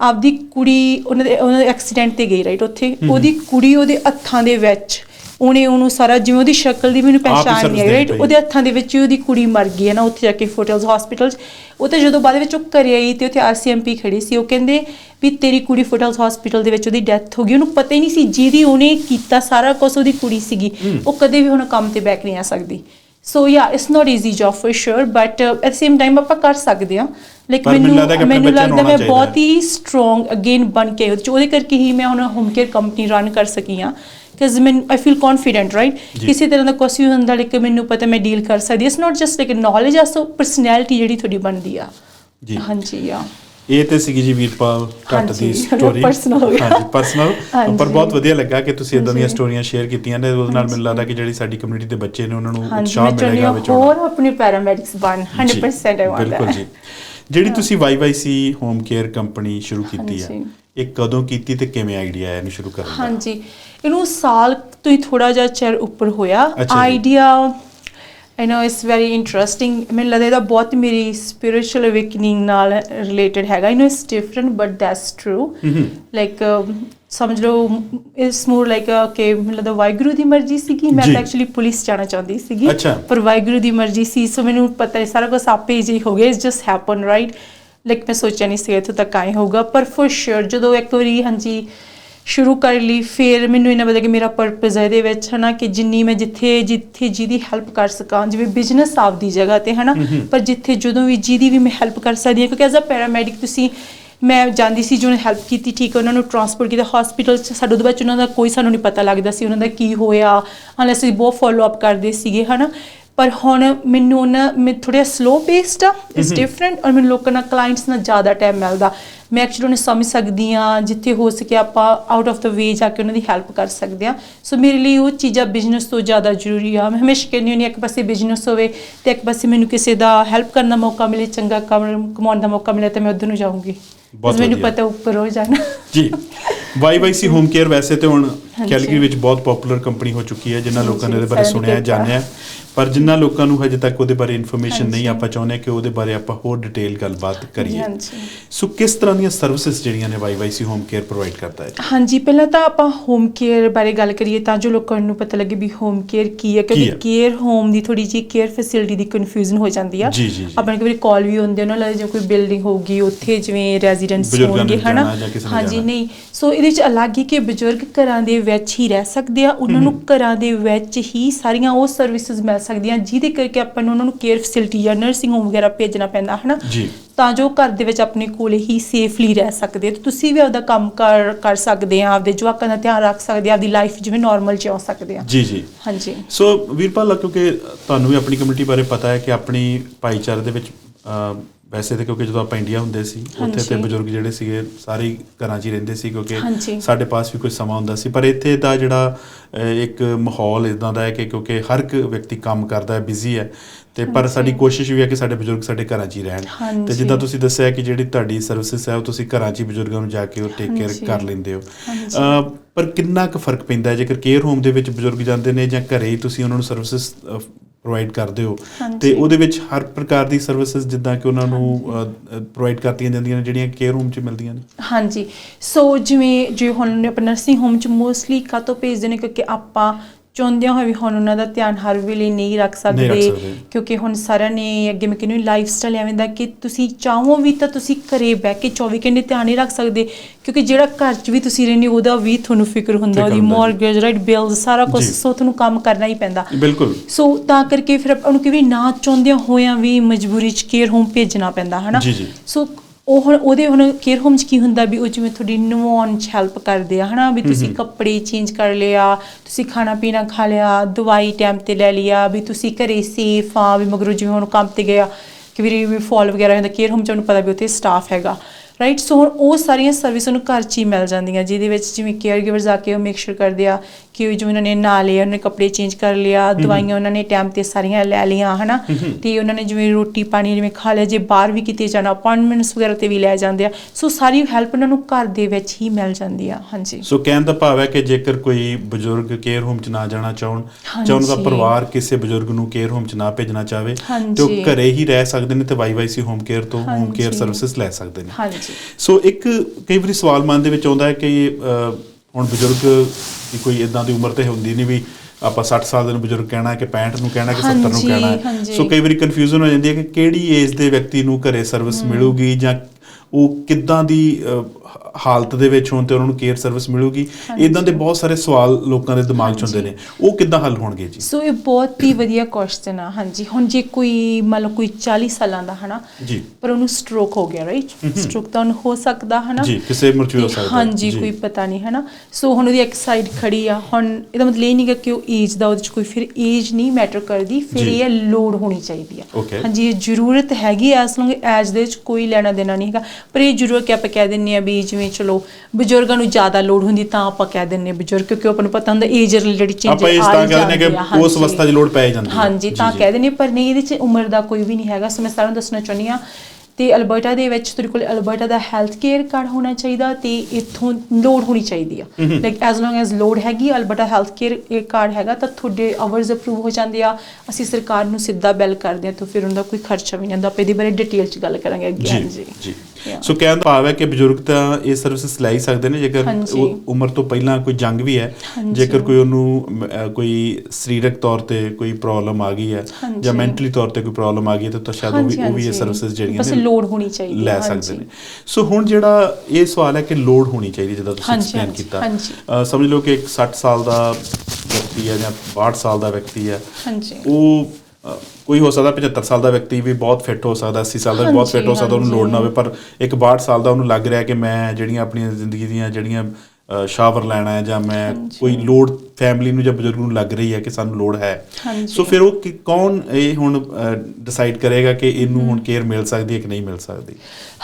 ਆਪਦੀ ਕੁੜੀ ਉਹਨਾਂ ਦੇ ਉਹਨਾਂ ਦੇ ਐਕਸੀਡੈਂਟ ਤੇ ਗਈ ਰਾਈਟ ਉੱਥੇ ਉਹਦੀ ਕੁੜੀ ਉਹਦੇ ਹੱਥਾਂ ਦੇ ਵਿੱਚ ਉਹਨੇ ਉਹਨੂੰ ਸਾਰਾ ਜਿਵੇਂ ਉਹਦੀ ਸ਼ਕਲ ਦੀ ਮੈਨੂੰ service ਨਹੀਂ ਆਈ ਰਾਈਟ। ਉਹਦੇ ਹੱਥਾਂ ਦੇ ਵਿੱਚ ਹੀ ਉਹਦੀ ਕੁੜੀ ਮਰ ਗਈ ਹੈ ਨਾ ਉੱਥੇ ਜਾ ਕੇ ਫੋਟਲਸ ਹਸਪੀਟਲ 'ਚ। ਉਹ ਤਾਂ ਜਦੋਂ ਬਾਅਦ ਵਿੱਚ ਉਹ ਘਰੇ ਆਈ ਤੇ ਉੱਥੇ ਆਰਸੀਐਮਪੀ ਖੜੀ ਸੀ ਉਹ ਕਹਿੰਦੇ ਵੀ ਤੇਰੀ ਕੁੜੀ ਫੋਟਲਸ ਹਸਪੀਟਲ ਦੇ ਵਿੱਚ ਉਹਦੀ ਡੈਥ ਹੋ ਗਈ ਉਹਨੂੰ ਪਤਾ ਹੀ ਨਹੀਂ ਸੀ ਜਿਹਦੀ ਉਹਨੇ ਕੀਤਾ ਸਾਰਾ ਕੁਝ ਉਹਦੀ ਕੁੜੀ ਸੀਗੀ। ਉਹ ਕਦੇ ਵੀ ਹੁਣ ਕੰਮ ਤੇ ਬੈਕ ਨਹੀਂ ਆ ਸਕਦੀ। So ya it's not easy job for sure but at same time ਆਪਾਂ ਕਰ ਸਕਦੇ ਹਾਂ। ਲਾਈਕ ਪਰ ਮੈਨੂੰ ਮੈਨੂੰ ਲੱਗਦਾ ਕਿ ਆਪਣੇ ਮੈਨੂੰ ਬੱਚਿਆਂ ਨੂੰ ਲੱਗਦਾ ਮੈਂ ਆਉਣਾ ਚਾਹੀਦਾ ਬਹੁਤ ਹੀ ਸਟਰੋਂਗ ਅਗੇਨ ਬਣ ਕੇ ਉਹਦੇ 'ਚ- ਉਹਦੇ ਕਰਕੇ ਹੀ ਮੈਂ ਹੁਣ ਹੋਮ ਕੇਅਰ ਕੰਪਨੀ ਰਨ ਕਰ ਸਕੀ ਹਾਂ। ਕਿਉਂਕਿ ਮੈਂ ਆਈ ਫੀਲ ਕੌਨਫੀਡੈਂਟ ਰਾਈਟ ਜੀ। ਕਿਸੇ ਤਰ੍ਹਾਂ ਦਾ ਕੁਝ ਵੀ ਹੁੰਦਾ ਲਾਈਕ ਮੈਨੂੰ ਪਤਾ ਮੈਂ ਡੀਲ ਕਰ ਸਕਦੀ it's not just like knowledge also personality ਜਿਹੜੀ ਤੁਹਾਡੀ ਬਣਦੀ ਆ। ਜੀ। ਹਾਂਜੀ ਆ ਇਹ ਤੇ ਸੀਗੀ ਜੀ ਵੀਰਪਾਲ ਹਾਂਜੀ, ਦੀ ਸਟੋਰੀ personal ਹੋ ਗਿਆ। ਹਾਂਜੀ ਪਰਸਨਲ। ਪਰ ਬਹੁਤ ਵਧੀਆ ਲੱਗਾ ਕਿ ਤੁਸੀਂ ਇਦਾਂ ਦੀਆਂ। ਸਟੋਰੀਆਂ ਸ਼ੇਅਰ ਕੀਤੀਆਂ ਨੇ ਉਹਦੇ ਨਾਲ। ਮੈਨੂੰ ਲੱਗਦਾ ਕਿ ਜਿਹੜੀ ਸਾਡੀ ਕਮਿਊਨਿਟੀ ਦੇ ਬੱਚੇ ਨੇ ਉਹਨਾਂ ਨੂੰ ਉਤਸ਼ਾਹ ਮਿਲੇਗਾ ਵਿੱਚ ਹੋਰ ਆਪਣੇ ਪੈਰਾਮੈਡਿਕਸ ਬਣ 100% ਆਈ ਵਾਂਟ ਬਿਲਕੁਲ ਜੀ ਜਿਹੜੀ ਤੁਸੀਂ ਵਾਈਵਾਈਸੀ ਹੋਮ ਕੇਅਰ ਕੰਪਨੀ ਸ਼ੁਰੂ ਕੀਤੀ ਹੈ ਹਾਂਜੀ। ਇਹ ਕਦੋਂ ਕੀਤੀ ਤੇ ਕਿਵੇਂ ਆਈਡੀਆ ਆਇਆ ਇਹਨੂੰ ਸ਼ੁਰੂ ਕਰਨ ਦਾ ਹਾਂਜੀ ਇਹਨੂੰ ਸਾਲ ਤੋਂ ਹੀ ਥੋੜਾ ਜਿਹਾ ਚਿਰ ਉੱਪਰ ਹੋਇਆ। Idea I know it's very interesting ਮੈਨੂੰ ਲੱਗਦਾ ਇਹਦਾ ਬਹੁਤ ਮੇਰੀ ਸਪਿਰਚੁਅਲ ਅਵੇਕਨਿੰਗ ਨਾਲ ਰਿਲੇਟਡ ਹੈਗਾ। I know it's different but that's true like ਸਮਝ ਲਓ ਇਸ ਮੋਰ ਲਾਈਕ ਕਿ ਲੱਗਦਾ ਵਾਹਿਗੁਰੂ ਦੀ ਮਰਜ਼ੀ ਸੀ ਕਿ ਮੈਂ ਤਾਂ ਐਕਚੁਅਲੀ ਪੁਲਿਸ ਜਾਣਾ ਚਾਹੁੰਦੀ ਸੀਗੀ। ਪਰ ਵਾਹਿਗੁਰੂ ਦੀ ਮਰਜ਼ੀ ਸੀ ਸੋ ਮੈਨੂੰ ਪਤਾ ਹੈ ਸਾਰਾ ਕੁਝ ਆਪੇ ਹੀ ਹੋ ਗਿਆ it's just happen right like ਮੈਂ ਸੋਚਿਆ ਨਹੀਂ ਸੀ ਇੱਥੋਂ ਤੱਕ ਆਏ ਹੋਊਗਾ ਪਰ ਫੋਰ ਸ਼ੋਰ ਜਦੋਂ ਇੱਕ ਵਾਰੀ ਹਾਂਜੀ ਸ਼ੁਰੂ ਕਰ ਲਈ ਫਿਰ ਮੈਨੂੰ ਇਹਨਾਂ ਪਤਾ ਕਿ ਮੇਰਾ ਪਰਪਸ ਹੈ ਇਹਦੇ ਵਿੱਚ ਹਨਾ ਕਿ ਜਿੰਨੀ ਮੈਂ ਜਿੱਥੇ ਜਿੱਥੇ ਜਿਹਦੀ ਹੈਲਪ ਕਰ ਸਕਾਂ ਜਿਵੇਂ ਬਿਜ਼ਨਸ ਆਪਦੀ ਜਗ੍ਹਾ ਤੇ ਹਨਾ ਪਰ ਜਿੱਥੇ ਜਦੋਂ ਵੀ ਜਿਹਦੀ ਵੀ ਮੈਂ ਹੈਲਪ ਕਰ ਸਕਦੀ ਹਾਂ ਕਿਉਂਕਿ ਐਜ਼ ਅ ਪੈਰਾਮੈਡਿਕ ਤੁਸੀਂ ਮੈਂ ਜਾਂਦੀ ਸੀ ਜਿਹਨੇ ਹੈਲਪ ਕੀਤੀ ਠੀਕ ਹੈ ਉਹਨਾਂ ਨੂੰ ਟਰਾਂਸਪੋਰਟ ਕੀਤਾ ਹਸਪੀਟਲ ਚ ਸਾਡੇ ਉਹਦੇ ਵਿੱਚ ਉਹਨਾਂ ਦਾ ਕੋਈ ਸਾਨੂੰ ਨਹੀਂ ਪਤਾ ਲੱਗਦਾ ਸੀ ਉਹਨਾਂ ਦਾ ਕੀ ਹੋਇਆ ਹਾਲੇ ਅਸੀਂ ਬਹੁਤ ਫੋਲੋ ਅਪ ਕਰਦੇ ਸੀਗੇ ਹਨਾ ਪਰ ਹੁਣ ਮੈਨੂੰ ਉਹਨਾਂ ਮੈਂ ਥੋੜਾ ਸਲੋ ਪੇਸਡ ਆ ਇਟਸ ਡਿਫਰੈਂਟ ਔਰ ਮੈਨੂੰ ਲੋਕਾਂ ਨਾਲ ਕਲਾਇੰਟਸ ਨਾਲ ਜ਼ਿਆਦਾ ਟਾਈਮ ਮਿਲਦਾ। ਮੈਂ ਐਕਚੁਅਲੀ ਉਹਨੇ ਸਮਝ ਸਕਦੀ ਆ ਜਿੱਥੇ ਹੋ ਸਕੇ ਆਪਾਂ ਆਊਟ ਆਫ ਦਾ ਵੇ ਜਾ ਕੇ ਉਹਨਾਂ ਦੀ ਹੈਲਪ ਕਰ ਸਕਦੇ ਆ ਸੋ ਮੇਰੇ ਲਈ ਉਹ ਚੀਜ਼ਾਂ ਬਿਜ਼ਨਸ ਤੋਂ ਜ਼ਿਆਦਾ ਜ਼ਰੂਰੀ ਆ ਮੈਂ ਹਮੇਸ਼ਾ ਕਹਿੰਦੀ ਹੁੰਦੀ ਇੱਕ ਪਾਸੇ ਬਿਜ਼ਨਸ ਹੋਵੇ ਤੇ ਇੱਕ ਪਾਸੇ ਮੈਨੂੰ ਕਿਸੇ ਦਾ ਹੈਲਪ ਕਰਨ ਦਾ ਮੌਕਾ ਮਿਲੇ ਚੰਗਾ ਕੰਮ ਕਮਾਉਣ ਦਾ ਮੌਕਾ ਮਿਲੇ ਤਾਂ ਮੈਂ ਉਧਰ ਨੂੰ ਜਾਊਂਗੀ ਬਹੁਤ ਮੈਨੂੰ। ਪਤਾ ਉੱਪਰ ਹੋ ਜਾਣਾ ਜੀ ਵਾਈਵਾਈਸੀ ਹੋਮ ਕੇਅਰ ਵੈਸੇ ਤੇ ਹੁਣ। ਕੈਲਗਰੀ ਵਿੱਚ ਬਹੁਤ ਪਪੂਲਰ ਕੰਪਨੀ ਹੋ ਚੁੱਕੀ ਹੈ ਜਿਨ੍ਹਾਂ ਲੋਕਾਂ ਨੇ ਉਹਦੇ ਬਾਰੇ ਸੁਣਿਆ। ਜਾਣਿਆ ਪਰ ਜਿਨ੍ਹਾਂ ਲੋਕਾਂ ਨੂੰ ਹਜੇ ਤੱਕ ਉਹਦੇ ਬਾਰੇ ਇਨਫੋਰਮੇਸ਼ਨ ਨਹੀਂ। ਆਪਾਂ ਚਾਹੁੰਦੇ ਕਿ ਉਹਦੇ ਬਾਰੇ ਆਪਾਂ ਹੋਰ ਡਿਟੇਲ ਗੱਲਬਾਤ ਕਰੀਏ ਸੋ ਕਿਸ ਤਰ੍ਹਾਂ ਦੀਆਂ ਸਰਵਿਸਿਜ਼ ਜਿਹੜੀਆਂ ਨੇ ਵਾਈਵਾਈਸੀ ਹੋਮ ਕੇਅਰ ਪ੍ਰੋਵਾਈਡ ਕਰਦਾ ਹੈ? ਹਾਂਜੀ ਪਹਿਲਾਂ ਤਾਂ ਆਪਾਂ ਹੋਮ ਕੇਅਰ ਬਾਰੇ ਗੱਲ ਕਰੀਏ ਤਾਂ ਜੋ ਲੋਕਾਂ ਨੂੰ ਪਤਾ ਲੱਗੇ ਵੀ ਹੋਮ ਕੇਅਰ ਕੀ ਹੈ ਕਿਉਂਕਿ ਹੈ? ਕੇਅਰ ਹੋਮ ਦੀ ਥੋੜੀ ਜਿਹੀ ਕੇਅਰ ਫੈਸਿਲਿਟੀ ਦੀ ਕਨਫਿਊਜ਼ਨ ਹੋ ਜਾਂਦੀ ਆ। ਜੀ, ਜੀ, ਜੀ। ਆਪਣੇ ਕੋਲ ਕਾਲ ਵੀ ਹੁੰਦੇ ਉਹਨਾਂ ਲਈ ਜੇ ਕੋਈ ਬਿਲਡਿੰਗ ਹੋਊਗੀ ਉੱਥੇ ਜਿਵੇਂ ਰੈਜ਼ੀਡੈਂਟਸ ਬਜ਼ੁਰਗਾਂ ਨੇ ਹੋਣਗੇ ਹਨਾ? ਜਾਣਾ ਜਾਂ ਕਿਸੇ ਨੇ ਹਾਂਜੀ ਜਾਣਾ। ਨਹੀਂ। ਸੋ ਇਹਦੇ ਵਿੱਚ ਅਲੱਗ ਹੀ ਕਿ ਬਜ਼ੁਰਗ ਘਰਾਂ ਦੇ ਵਿੱਚ ਹੀ ਰਹਿ ਸਕਦੇ ਆ ਉਹਨਾਂ ਨੂੰ ਘਰਾਂ ਦੇ ਵਿੱਚ ਹੀ ਸਾਰੀਆਂ ਉਹ ਸਰਵਿਸਿਜ਼ ਮਿਲ ਸਕਦੀਆਂ ਜਿਹਦੇ ਕਰਕੇ ਆਪਾਂ ਨੂੰ ਉਹਨਾਂ ਨੂੰ ਕੇਅਰ ਫੈਸਿਲਿਟੀ ਜਾਂ ਨਰਸਿੰਗ ਹੋਮ ਵਗੈਰਾ ਭੇਜਣਾ ਪੈਂਦਾ ਹਨਾ? ਜੀ। ਤਾਂ ਜੋ ਘਰ ਦੇ ਵਿੱਚ ਆਪਣੇ ਕੋਲੇ ਹੀ ਸੇਫਲੀ ਰਹਿ ਸਕਦੇ ਤੇ ਤੁਸੀਂ ਵੀ ਆਪਦਾ ਕੰਮ ਕਰ ਕਰ ਸਕਦੇ ਆ ਆਪਦੇ ਜਵਾਕਾਂ ਦਾ ਧਿਆਨ ਰੱਖ ਸਕਦੇ ਆ ਆਪਦੀ ਲਾਈਫ ਜਿਵੇਂ ਨਾਰਮਲ ਜਿਉ ਸਕਦੇ ਆ। ਜੀ ਜੀ। ਹਾਂਜੀ। ਸੋ ਵੀਰਪਾਲ ਕਿਉਂਕਿ ਤੁਹਾਨੂੰ ਵੀ ਆਪਣੀ ਕਮਿਊਨਿਟੀ ਬਾਰੇ ਪਤਾ ਹੈ ਕਿ ਆਪਣੀ ਭਾਈਚਾਰੇ ਦੇ ਵਿੱਚ ਵੈਸੇ ਤੇ ਕਿਉਂਕਿ ਜਦੋਂ ਆਪਾਂ ਇੰਡੀਆ ਹੁੰਦੇ ਸੀ ਉੱਥੇ ਤੇ। ਬਜ਼ੁਰਗ ਜਿਹੜੇ ਸੀਗੇ ਸਾਰੇ ਘਰਾਂ 'ਚ ਹੀ ਰਹਿੰਦੇ ਸੀ ਕਿਉਂਕਿ। ਸਾਡੇ ਪਾਸ ਵੀ ਕੋਈ ਸਮਾਂ ਹੁੰਦਾ ਸੀ ਪਰ ਇੱਥੇ ਦਾ ਜਿਹੜਾ ਇੱਕ ਮਾਹੌਲ ਇਦਾਂ ਦਾ ਹੈ ਕਿ ਕਿਉਂਕਿ ਹਰ ਇੱਕ ਵਿਅਕਤੀ ਕੰਮ ਕਰਦਾ ਹੈ ਬਿਜ਼ੀ ਹੈ ਤੇ ਪਰ। ਸਾਡੀ ਕੋਸ਼ਿਸ਼ ਵੀ ਹੈ ਕਿ ਸਾਡੇ ਬਜ਼ੁਰਗ ਸਾਡੇ ਘਰਾਂ 'ਚ ਹੀ ਰਹਿਣ ਤੇ। ਜਿੱਦਾਂ ਤੁਸੀਂ ਦੱਸਿਆ ਕਿ ਜਿਹੜੀ ਤੁਹਾਡੀ ਸਰਵਿਸਿਜ਼ ਹੈ ਉਹ ਤੁਸੀਂ ਘਰਾਂ 'ਚ ਹੀ ਬਜ਼ੁਰਗਾਂ ਨੂੰ ਜਾ ਕੇ ਉਹ ਟੇਕ ਕੇਅਰ। ਕਰ ਲੈਂਦੇ ਹੋ ਪਰ ਕਿੰਨਾ ਕੁ ਫ਼ਰਕ ਪੈਂਦਾ ਹੈ ਜੇਕਰ ਕੇਅਰ ਹੋਮ ਦੇ ਵਿੱਚ ਬਜ਼ੁਰਗ ਜਾਂਦੇ ਨੇ ਜਾਂ ਘਰੇ ਹੀ ਤੁਸੀਂ ਉਹਨਾਂ ਨੂੰ ਸਰਵਿਸਿਜ਼ ਪ੍ਰੋਵਾਈਡ ਕਰਦੇ ਹੋ। ਤੇ ਉਹਦੇ ਵਿੱਚ ਹਰ ਪ੍ਰਕਾਰ ਦੀ ਸਰਵਿਸਿਜ਼ ਜਿੱਦਾਂ ਕਿ ਉਹਨਾਂ ਨੂੰ ਪ੍ਰੋਵਾਈਡ ਕਰਤੀਆਂ ਜਾਂਦੀਆਂ ਨੇ ਜਿਹੜੀਆਂ ਕੇਅਰ ਹੋਮ 'ਚ ਮਿਲਦੀਆਂ ਨੇ। ਹਾਂਜੀ। ਸੋ ਜਿਵੇਂ ਜੇ ਹੁਣ ਆਪਾਂ ਨਰਸਿੰਗ ਹੋਮ ਚ ਮੋਸਟਲੀ ਕਾਤੋਂ ਭੇਜਦੇ ਨੇ? ਕਿਉਂਕਿ ਆਪਾਂ ਚਾਹੁੰਦਿਆਂ ਹੋਏ ਵੀ ਹੁਣ ਉਹਨਾਂ ਦਾ ਧਿਆਨ ਹਰ ਵੇਲੇ ਨਹੀਂ ਰੱਖ ਸਕਦੇ ਸਕਦੇ। ਕਿਉਂਕਿ ਹੁਣ ਸਾਰਿਆਂ ਨੇ ਅੱਗੇ ਮੈਂ ਕਹਿੰਦੀ ਲਾਈਫ ਸਟਾਈਲ ਐਵੇਂ ਦਾ ਕਿ ਤੁਸੀਂ ਚਾਹੋ ਵੀ ਤਾਂ ਤੁਸੀਂ ਘਰੇ ਬਹਿ ਕੇ 24 ਘੰਟੇ ਧਿਆਨ ਨਹੀਂ ਰੱਖ ਸਕਦੇ ਕਿਉਂਕਿ ਜਿਹੜਾ ਘਰ 'ਚ ਵੀ ਤੁਸੀਂ ਰਹਿੰਦੇ ਹੋ, ਉਹਦਾ ਵੀ ਤੁਹਾਨੂੰ ਫਿਕਰ ਹੁੰਦਾ ਫਿਕਰ ਉਹਦੀ ਹੁੰਦਾ ਜੀ। ਮੌਰਗੇਜ ਰਾਈਟ ਬਿਲਸ ਸਾਰਾ ਕੁਝ ਜੀ। ਸੋ ਤੁਹਾਨੂੰ ਕੰਮ ਕਰਨਾ ਹੀ ਪੈਂਦਾ ਬਿਲਕੁਲ ਸੋ ਤਾਂ ਕਰਕੇ ਫਿਰ ਆਪਾਂ ਨੂੰ ਕਿ ਵੀ ਨਾ ਚਾਹੁੰਦਿਆਂ ਹੋਇਆਂ ਵੀ ਮਜਬੂਰੀ 'ਚ ਕੇਅਰ ਹੋਮ ਭੇਜਣਾ ਪੈਂਦਾ ਹਨਾ ਜੀ, ਜੀ। ਸੋ ਉਹ ਹੁਣ ਉਹਦੇ ਹੁਣ ਕੇਅਰ ਹੋਮ 'ਚ ਕੀ ਹੁੰਦਾ ਵੀ ਉਹ ਜਿਵੇਂ ਤੁਹਾਡੀ ਨਵਾਉਣ 'ਚ ਹੈਲਪ ਕਰਦੇ ਆ ਹਨਾ? ਵੀ ਤੁਸੀਂ ਕੱਪੜੇ ਚੇਂਜ ਕਰ ਲਿਆ ਤੁਸੀਂ ਖਾਣਾ ਪੀਣਾ ਖਾ ਲਿਆ ਦਵਾਈ ਟਾਈਮ ਤੇ ਲੈ ਲਿਆ ਵੀ ਤੁਸੀਂ ਘਰੇ ਸੇਫ ਆ ਵੀ ਮਗਰੋਂ ਜਿਵੇਂ ਹੁਣ ਕੰਮ ਤੇ ਗਿਆ ਕਿ ਵੀ ਵੀ ਫਾਲ ਵਗੈਰਾ ਹੁੰਦਾ ਕੇਅਰ ਹੋਮ 'ਚ ਉਹਨੂੰ ਪਤਾ ਵੀ ਉੱਥੇ ਸਟਾਫ ਹੈਗਾ ਰਾਈਟ ਸੋ ਹੁਣ ਉਹ ਸਾਰੀਆਂ ਸਰਵਿਸ ਉਹਨੂੰ ਘਰ 'ਚ ਹੀ ਮਿਲ ਜਾਂਦੀਆਂ ਜਿਹਦੇ ਵਿੱਚ ਜਿਵੇਂ ਕੇਅਰ ਗਿਵਰਸ ਆ ਕੇ ਉਹ ਮੇਕ ਸ਼ੋਰ ਕਰਦੇ ਆ ਕਿ ਉਹ ਜਿਵੇਂ ਉਹਨਾਂ ਨੇ ਨਹਾ ਲਿਆ ਉਹਨਾਂ ਨੇ ਕੱਪੜੇ ਚੇਂਜ ਕਰ ਲਿਆ ਦਵਾਈਆਂ ਉਹਨਾਂ ਨੇ ਟਾਈਮ ਤੇ ਸਾਰੀਆਂ ਲੈ ਲਈਆਂ ਹਨਾ? ਤੇ ਉਹਨਾਂ ਨੇ ਜਿਵੇਂ ਰੋਟੀ ਪਾਣੀ ਜਿਵੇਂ ਖਾ ਲਿਆ ਜੇ ਬਾਹਰ ਵੀ ਕਿਤੇ ਜਾਣਾ ਅਪਾਇੰਟਮੈਂਟਸ ਵਗੈਰਾ ਤੇ ਵੀ ਲੈ ਜਾਂਦੇ ਆ। ਸੋ ਸਾਰੀ ਹੈਲਪ ਉਹਨਾਂ ਨੂੰ ਘਰ ਦੇ ਵਿੱਚ ਹੀ ਮਿਲ ਜਾਂਦੀ ਆ ਹਾਂਜੀ। ਸੋ ਕਹਿਣ ਦਾ ਭਾਵ ਹੈ ਕਿ ਜੇਕਰ ਕੋਈ ਬਜ਼ੁਰਗ ਕੇਅਰ ਹੋਮ 'ਚ ਨਾ ਜਾਣਾ ਚਾਹਣ ਜਾਂ ਉਹਨਾਂ ਦਾ। ਪਰਿਵਾਰ ਕਿਸੇ ਬਜ਼ੁਰਗ ਨੂੰ ਕੇਅਰ ਹੋਮ 'ਚ ਨਾ ਭੇਜਣਾ ਚਾਹਵੇ ਤੇ ਉਹ। ਘਰੇ ਹੀ ਰਹਿ ਸਕਦੇ ਨੇ ਤੇ ਵਾਈਵਾਈਸੀ ਹੋਮ ਕੇਅਰ ਤੋਂ ਹੋਮ ਕੇਅਰ। ਸਰਵਿਸਿਜ਼ ਲੈ ਸਕਦੇ ਨੇ। ਹਾਂਜੀ। ਸੋ ਇੱਕ ਕਈ ਵਾਰੀ ਸਵਾਲ ਮਨ ਦੇ ਵਿੱਚ ਆਉਂਦਾ ਹੈ ਕਿ ਹੁਣ ਬਜ਼ੁਰਗ ਦੀ ਕੋਈ ਇਦਾਂ ਦੀ ਉਮਰ ਤੇ ਹੁੰਦੀ ਨਹੀਂ ਵੀ ਆਪਾਂ 60 ਸਾਲ ਦੇ ਨੂੰ ਬਜ਼ੁਰਗ ਕਹਿਣਾ ਕਿ 65 ਨੂੰ ਕਹਿਣਾ ਕਿ 70 ਨੂੰ ਹਾਂਜੀ, ਕਹਿਣਾ। ਹਾਂਜੀ। ਸੋ ਕਈ ਵਾਰੀ ਕਨਫਿਊਜ਼ਨ ਹੋ ਜਾਂਦੀ ਹੈ ਕਿ ਕਿਹੜੀ ਏਜ ਦੇ ਵਿਅਕਤੀ ਨੂੰ ਘਰੇ ਸਰਵਿਸ ਮਿਲੂਗੀ ਜਾਂ ਉਹ ਕਿੱਦਾਂ ਦੀ ਹਾਲਤ ਦੇ ਵਿੱਚ ਹੋਣ ਤੇ ਉਹਨਾਂ ਨੂੰ ਕੇਅਰ ਸਰਵਿਸ ਮਿਲੂਗੀ? ਇਦਾਂ ਦੇ ਬਹੁਤ ਸਾਰੇ ਸਵਾਲ ਲੋਕਾਂ ਦੇ ਦਿਮਾਗ 'ਚ ਹੁੰਦੇ ਨੇ। ਉਹ ਕਿੱਦਾਂ ਹੱਲ ਹੋਣਗੇ ਜੀ? ਸੋ ਇਹ ਬਹੁਤ ਹੀ ਵਧੀਆ ਕੁਐਸਚਨ ਆ। ਹਾਂਜੀ ਹੁਣ ਜੇ ਕੋਈ ਮੰਨ ਲਓ ਕੋਈ 40 ਸਾਲਾਂ ਦਾ ਹਨਾ? ਜੀ। ਪਰ ਉਹਨੂੰ ਸਟ੍ਰੋਕ ਹੋ ਗਿਆ ਰਾਈਟ ਸਟ੍ਰੋਕ ਤਾਂ ਹੋ ਸਕਦਾ ਹਨਾ? ਜੀ ਕਿਸੇ ਮਰਜ਼ੀ ਹੋ ਸਕਦਾ। ਹਾਂਜੀ। ਕੋਈ ਪਤਾ ਨਹੀਂ ਹਨਾ? ਸੋ ਹੁਣ ਉਹਦੀ ਇੱਕ ਸਾਈਡ ਖੜੀ ਆ। ਹੁਣ ਇਹਦਾ ਮਤਲਬ ਇਹ ਨਹੀਂ ਕਿ ਉਹ ਏਜ ਦਾ ਉਹਦੇ ਚ ਕੋਈ ਫਿਰ ਏਜ ਨਹੀਂ ਮੈਟਰ ਕਰਦੀ। ਫਿਰ। ਇਹ ਲੋਡ ਹੋਣੀ ਚਾਹੀਦੀ ਆ. ਹਾਂਜੀ ਇਹ ਜ਼ਰੂਰਤ ਹੈਗੀ ਐ as long ਐਜ ਦੇ ਵਿੱਚ ਕੋਈ ਲੈਣਾ ਦੇਣਾ ਨਹੀਂ ਹੈਗਾ। ਪਰ ਇਹ ਜ਼ਰੂਰ ਕਿ ਆਪਾਂ ਕਹਿ ਦਿੰਨੇ ਆ ਵੀ ਜਿਵੇਂ ਚਲੋ ਬਜ਼ੁਰਗਾਂ ਨੂੰ ਜ਼ਿਆਦਾ ਲੋਡ ਹੁੰਦੀ ਤਾਂ ਆਪਾਂ ਕਹਿ ਦਿੰਨੇ ਬਜ਼ੁਰਗ ਕਿਉਂਕਿ ਆਪਾਂ ਨੂੰ ਪਤਾ ਹੁੰਦਾ ਏਜ ਰਿਲੇਟਡ ਚੇਂਜ ਆਪਾਂ ਇਸ ਤਾਂ ਕਹਿੰਦੇ ਨੇ ਕਿ ਉਸ ਅਵਸਥਾ 'ਚ ਲੋੜ ਪੈ ਜਾਂਦੀ ਹੈ ਹਾਂਜੀ ਤਾਂ। ਕਹਿ ਦਿੰਦੇ ਪਰ ਨਹੀਂ ਇਹਦੇ ਚ ਉਮਰ ਦਾ ਕੋਈ ਵੀ ਨਹੀਂ ਹੈਗਾ। ਸੋ ਮੈਂ ਸਾਰਿਆਂ ਨੂੰ ਦੱਸਣਾ ਚਾਹੁੰਦੀ ਆ ਤੇ ਅਲਬਰਟਾ ਦੇ ਵਿੱਚ ਤੁਹਾਡੇ ਕੋਲ ਅਲਬਰਟਾ ਦਾ ਹੈਲਥ ਕੇਅਰ ਕਾਰਡ ਹੋਣਾ ਚਾਹੀਦਾ ਤੇ ਇੱਥੋਂ ਲੋਡ ਹੋਣੀ ਚਾਹੀਦੀ ਆ। Like as long as load ਹੈਗੀ ਅਲਬਰਟਾ ਹੈਲਥ ਕੇਅਰ ਕਾਰਡ ਹੈਗਾ ਤਾਂ ਤੁਹਾਡੇ ਆਵਰਸ ਅਪਰੂਵ ਹੋ ਜਾਂਦੇ ਆ। ਅਸੀਂ ਸਰਕਾਰ ਨੂੰ ਸਿੱਧਾ ਬਿੱਲ ਕਰਦੇ ਆ ਤਾਂ ਫਿਰ ਉਹਦਾ ਕੋਈ ਖਰਚਾ ਵੀ ਨਹੀਂ ਆਉਂਦਾ। ਆਪਾਂ ਇਹਦੇ ਬਾਰੇ ਡਿਟੇਲ ਚ ਗੱਲ ਕਰਾਂਗੇ ਅੱਗੇ। ਜੀ ਹਾਂਜੀ। ਜੀ. ਸੋ ਕਹਿਣ ਦਾ ਭਾਵ ਹੈ ਕਿ ਬਜ਼ੁਰਗ ਤਾਂ ਇਹ ਸਰਵਿਸਿਜ਼ ਲੈ ਹੀ ਸਕਦੇ ਨੇ ਜੇਕਰ। ਉਹ ਉਮਰ ਤੋਂ ਪਹਿਲਾਂ ਕੋਈ ਜੰਗ ਵੀ ਹੈ। ਜੇਕਰ ਕੋਈ ਉਹਨੂੰ ਕੋਈ ਸਰੀਰਕ ਤੌਰ ਤੇ ਕੋਈ ਪ੍ਰੋਬਲਮ ਆ ਗਈ ਹੈ। ਜਾਂ ਮੈਂਟਲੀ ਤੌਰ ਤੇ ਕੋਈ ਪ੍ਰੋਬਲਮ ਆ ਗਈ ਹੈ ਤਾਂ ਸ਼ਾਇਦ ਉਹ ਵੀ ਉਹ ਵੀ ਇਹ ਹਾਂਜੀ। ਸਰਵਿਸਿਜ਼ ਜਿਹੜੀਆਂ ਬਸ ਲੋਡ ਹੋਣੀ ਚਾਹੀਦੀ ਲੈ ਸਕਦੇ। ਨੇ ਸੋ ਹੁਣ ਜਿਹੜਾ ਇਹ ਸਵਾਲ ਹੈ ਕਿ ਲੋਡ ਹੋਣੀ ਚਾਹੀਦੀ ਜਿੱਦਾਂ ਤੁਸੀਂ ਐਕਸਪਲੇਨ ਕੀਤਾ ਸਮਝ ਲਓ ਕਿ ਇੱਕ 60 ਸਾਲ ਦਾ ਵਿਅਕਤੀ ਹੈ ਜਾਂ 62 ਸਾਲ ਦਾ ਵਿਅਕਤੀ ਹੈ ਹਾਂਜੀ ਉਹ ਕੋਈ ਹੋ ਸਕਦਾ 75 ਸਾਲ ਦਾ ਵਿਅਕਤੀ ਵੀ ਬਹੁਤ ਫਿੱਟ ਹੋ ਸਕਦਾ 80 ਸਾਲ ਦਾ ਵੀ ਬਹੁਤ ਫਿੱਟ ਹੋ ਸਕਦਾ ਉਹਨੂੰ ਲੋੜ ਨਾ। ਹੋਵੇ ਪਰ ਇੱਕ 62 ਸਾਲ ਦਾ ਉਹਨੂੰ ਲੱਗ ਰਿਹਾ ਕਿ ਮੈਂ ਜਿਹੜੀਆਂ ਆਪਣੀਆਂ ਜ਼ਿੰਦਗੀ ਦੀਆਂ ਜਿਹੜੀਆਂ ਸ਼ਾਵਰ ਲੈਣਾ ਹੈ ਜਾਂ ਮੈਂ। ਕੋਈ ਲੋੜ ਫੈਮਿਲੀ ਨੂੰ ਜਾਂ ਬਜ਼ੁਰਗ ਨੂੰ ਲੱਗ ਰਹੀ ਹੈ ਕਿ ਸਾਨੂੰ ਲੋੜ ਹੈ। ਸੋ ਫਿਰ ਉਹ ਕੌਣ ਇਹ ਹੁਣ ਡਿਸਾਈਡ ਕਰੇਗਾ ਕਿ ਇਹਨੂੰ ਹੁਣ ਕੇਅਰ ਮਿਲ ਸਕਦੀ ਹੈ ਕਿ ਨਹੀਂ ਮਿਲ ਸਕਦੀ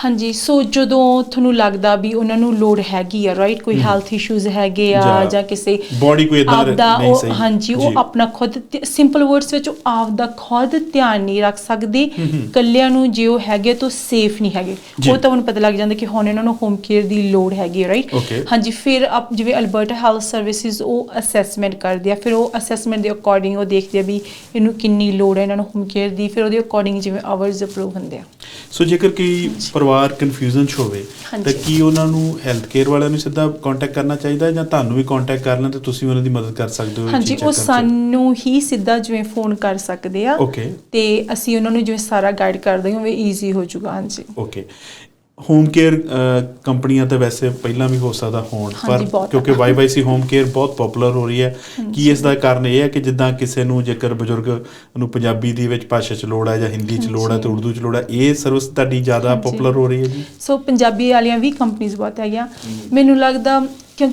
ਹਾਂਜੀ ਸੋ ਜਦੋਂ ਤੁਹਾਨੂੰ ਲੱਗਦਾ ਵੀ ਉਹਨਾਂ ਨੂੰ ਲੋੜ ਹੈਗੀ ਆ ਰਾਈਟ ਕੋਈ ਹੈਲਥ ਇਸ਼ੂਜ਼ ਹੈਗੇ ਆ ਜਾਂ ਕਿਸੇ body ਕੋਈ ਦਾ ਆਪਦਾ ਨਹੀਂ ਸਹੀ। ਹਾਂਜੀ ਉਹ। ਆਪਣਾ ਖੁਦ ਸਿੰਪਲ ਵਰਡਸ ਵਿੱਚ ਉਹ ਆਪਦਾ ਖੁਦ ਧਿਆਨ ਨਹੀਂ ਰੱਖ ਸਕਦੇ ਕੱਲਿਆਂ ਨੂੰ ਜੇ ਉਹ ਹੈਗੇ ਤਾਂ ਸੇਫ ਨਹੀਂ ਹੈਗੇ। ਉਹ ਤਾਂ ਉਹਨੂੰ ਪਤਾ ਲੱਗ ਜਾਂਦਾ ਕਿ ਹੁਣ ਇਹਨਾਂ ਨੂੰ ਹੋਮ ਕੇਅਰ ਦੀ ਲੋੜ ਹੈਗੀ ਰਾਈਟ. ਹਾਂਜੀ ਫਿਰ ਆਪ ਜਿਵੇਂ ਅਲਬਰਟਾ ਹੈਲਥ ਸਰਵਿਸਿਜ਼ ਉਹ ਅਸੈਸਮੈਂਟ ਕਰਦੇ ਆ ਫਿਰ ਉਹ ਅਸੈਸਮੈਂਟ ਦੇ ਅਕੋਰਡਿੰਗ ਉਹ ਦੇਖਦੇ ਆ ਵੀ ਇਹਨੂੰ ਕਿੰਨੀ ਲੋੜ ਹੈ ਇਹਨਾਂ ਨੂੰ ਹੋਮ ਕੇਅਰ ਦੀ ਫਿਰ ਉਹਦੇ ਅਕੋਰਡਿੰਗ ਜਿਵੇਂ ਆਵਰਸ ਅਪਰੂਵ ਹੁੰਦੇ ਆ ਸੋ ਜੇਕਰ ਕੋਈ ਪਰਿਵਾਰ ਕਨਫਿਊਜ਼ਨ ਚ ਹੋਵੇ ਤਾਂ। ਕੀ ਉਹਨਾਂ ਨੂੰ ਹੈਲਥ ਕੇਅਰ ਵਾਲਿਆਂ ਨੂੰ ਸਿੱਧਾ ਕੰਟੈਕਟ ਕਰਨਾ ਚਾਹੀਦਾ ਜਾਂ ਤੁਹਾਨੂੰ ਵੀ ਕੰਟੈਕਟ ਕਰ ਲੈਣ ਤੇ ਤੁਸੀਂ ਉਹਨਾਂ ਦੀ ਮਦਦ ਕਰ ਸਕਦੇ ਹੋ ਹਾਂਜੀ ਉਹ? ਸਾਨੂੰ ਹੀ ਸਿੱਧਾ ਜਿਵੇਂ ਫੋਨ ਕਰ ਸਕਦੇ ਆ. ਤੇ ਅਸੀਂ ਉਹਨਾਂ ਨੂੰ ਜਿਵੇਂ ਸਾਰਾ ਗਾਈਡ ਕਰਦੇ ਹਾਂ ਉਹ ਈਜ਼ੀ ਹੋ ਜਾਊਗਾ ਹਾਂਜੀ ਓਕੇ ਹੋਮ ਕੇਅਰ ਕੰਪਨੀਆਂ ਤਾਂ ਵੈਸੇ ਪਹਿਲਾਂ ਵੀ ਹੋ ਸਕਦਾ ਹੋਣ ਪਰ ਕਿਉਂਕਿ ਵਾਈਵਾਈਸੀ ਹੋਮ ਕੇਅਰ ਬਹੁਤ ਪਪੂਲਰ ਹੋ ਰਹੀ ਹੈ। ਕੀ ਇਸ ਦਾ ਕਾਰਨ ਇਹ ਹੈ ਕਿ ਜਿੱਦਾਂ ਕਿਸੇ ਨੂੰ ਜੇਕਰ ਬਜ਼ੁਰਗ ਨੂੰ ਪੰਜਾਬੀ ਦੀ ਵਿੱਚ ਭਾਸ਼ਾ ਚ ਲੋੜ ਹੈ ਜਾਂ ਹਿੰਦੀ ਚ ਲੋੜ ਹੈ ਤੇ ਉਰਦੂ ਚ ਲੋੜ ਹੈ ਇਹ ਸਰਵਿਸ ਤੁਹਾਡੀ ਜ਼ਿਆਦਾ। ਪਪੂਲਰ ਹੋ ਰਹੀ ਹੈ ਜੀ? ਸੋ ਪੰਜਾਬੀ ਵਾਲੀਆਂ ਵੀ ਕੰਪਨੀਆਂ ਬਹੁਤ ਹੈਗੀਆਂ। ਮੈਨੂੰ ਲੱਗਦਾ ਕਿ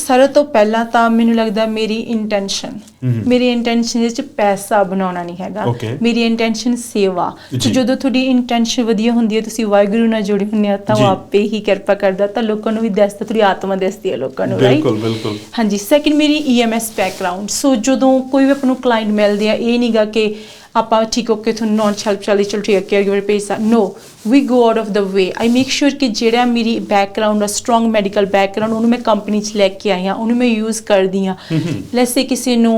ਸਾਰਾ ਤੋਂ ਪਹਿਲਾਂ ਤਾਂ ਮੈਨੂੰ ਲੱਗਦਾ ਮੇਰੀ ਇੰਟੈਂਸ਼ਨ। ਮੇਰੀ ਇੰਟੈਂਸ਼ਨ ਵਿੱਚ ਪੈਸਾ ਬਣਾਉਣਾ ਨਹੀਂ ਹੈਗਾ. ਮੇਰੀ ਇੰਟੈਂਸ਼ਨ ਸੇਵਾ। ਤੇ ਜਦੋਂ ਤੁਹਾਡੀ ਇੰਟੈਂਸ਼ਨ ਵਧੀਆ ਹੁੰਦੀ ਹੈ ਤੁਸੀਂ ਵਾਹਿਗੁਰੂ ਨਾਲ ਜੁੜੇ ਹੁੰਦੇ ਆ ਤਾਂ ਉਹ। ਆਪੇ ਹੀ ਕਿਰਪਾ ਕਰਦਾ ਤਾਂ ਲੋਕਾਂ ਨੂੰ ਵੀ ਦੱਸਦਾ ਤੁਹਾਡੀ ਆਤਮਾ ਦੱਸਦੀ ਹੈ ਲੋਕਾਂ ਨੂੰ ਰਾਈਟ ਬਿਲਕੁਲ ਬਿਲਕੁਲ ਹਾਂਜੀ ਸੈਕਿੰਡ ਮੇਰੀ EMS ਬੈਕਗ੍ਰਾਉਂਡ ਸੋ ਜਦੋਂ ਕੋਈ ਵੀ ਆਪਾਂ ਨੂੰ ਕਲਾਇੰਟ ਮਿਲਦੇ ਆ ਇਹ ਨਹੀਂਗਾ ਕਿ ਆਪਾਂ ਠੀਕ ਓਕੇ ਤੁਹਾਨੂੰ ਨੌਨ ਹੈਲਪ ਚਾਲੀ ਚਲ ਠੀਕ ਹੈ ਕੇਅਰ ਭੇਜ so no we go out of the way I make sure ਕਿ ਜਿਹੜਾ ਮੇਰੀ ਬੈਕਗ੍ਰਾਉਂਡ ਆ ਸਟਰੋਂਗ ਮੈਡੀਕਲ ਬੈਕਗ੍ਰਾਉਂਡ ਉਹਨੂੰ ਮੈਂ ਕੰਪਨੀ 'ਚ ਲੈ ਕੇ ਆਈ ਹਾਂ ਉਹਨੂੰ ਮੈਂ ਯੂਜ਼ ਕਰਦੀ ਹਾਂ। ਲੈਟਸ ਸੇ ਕਿਸੇ ਨੂੰ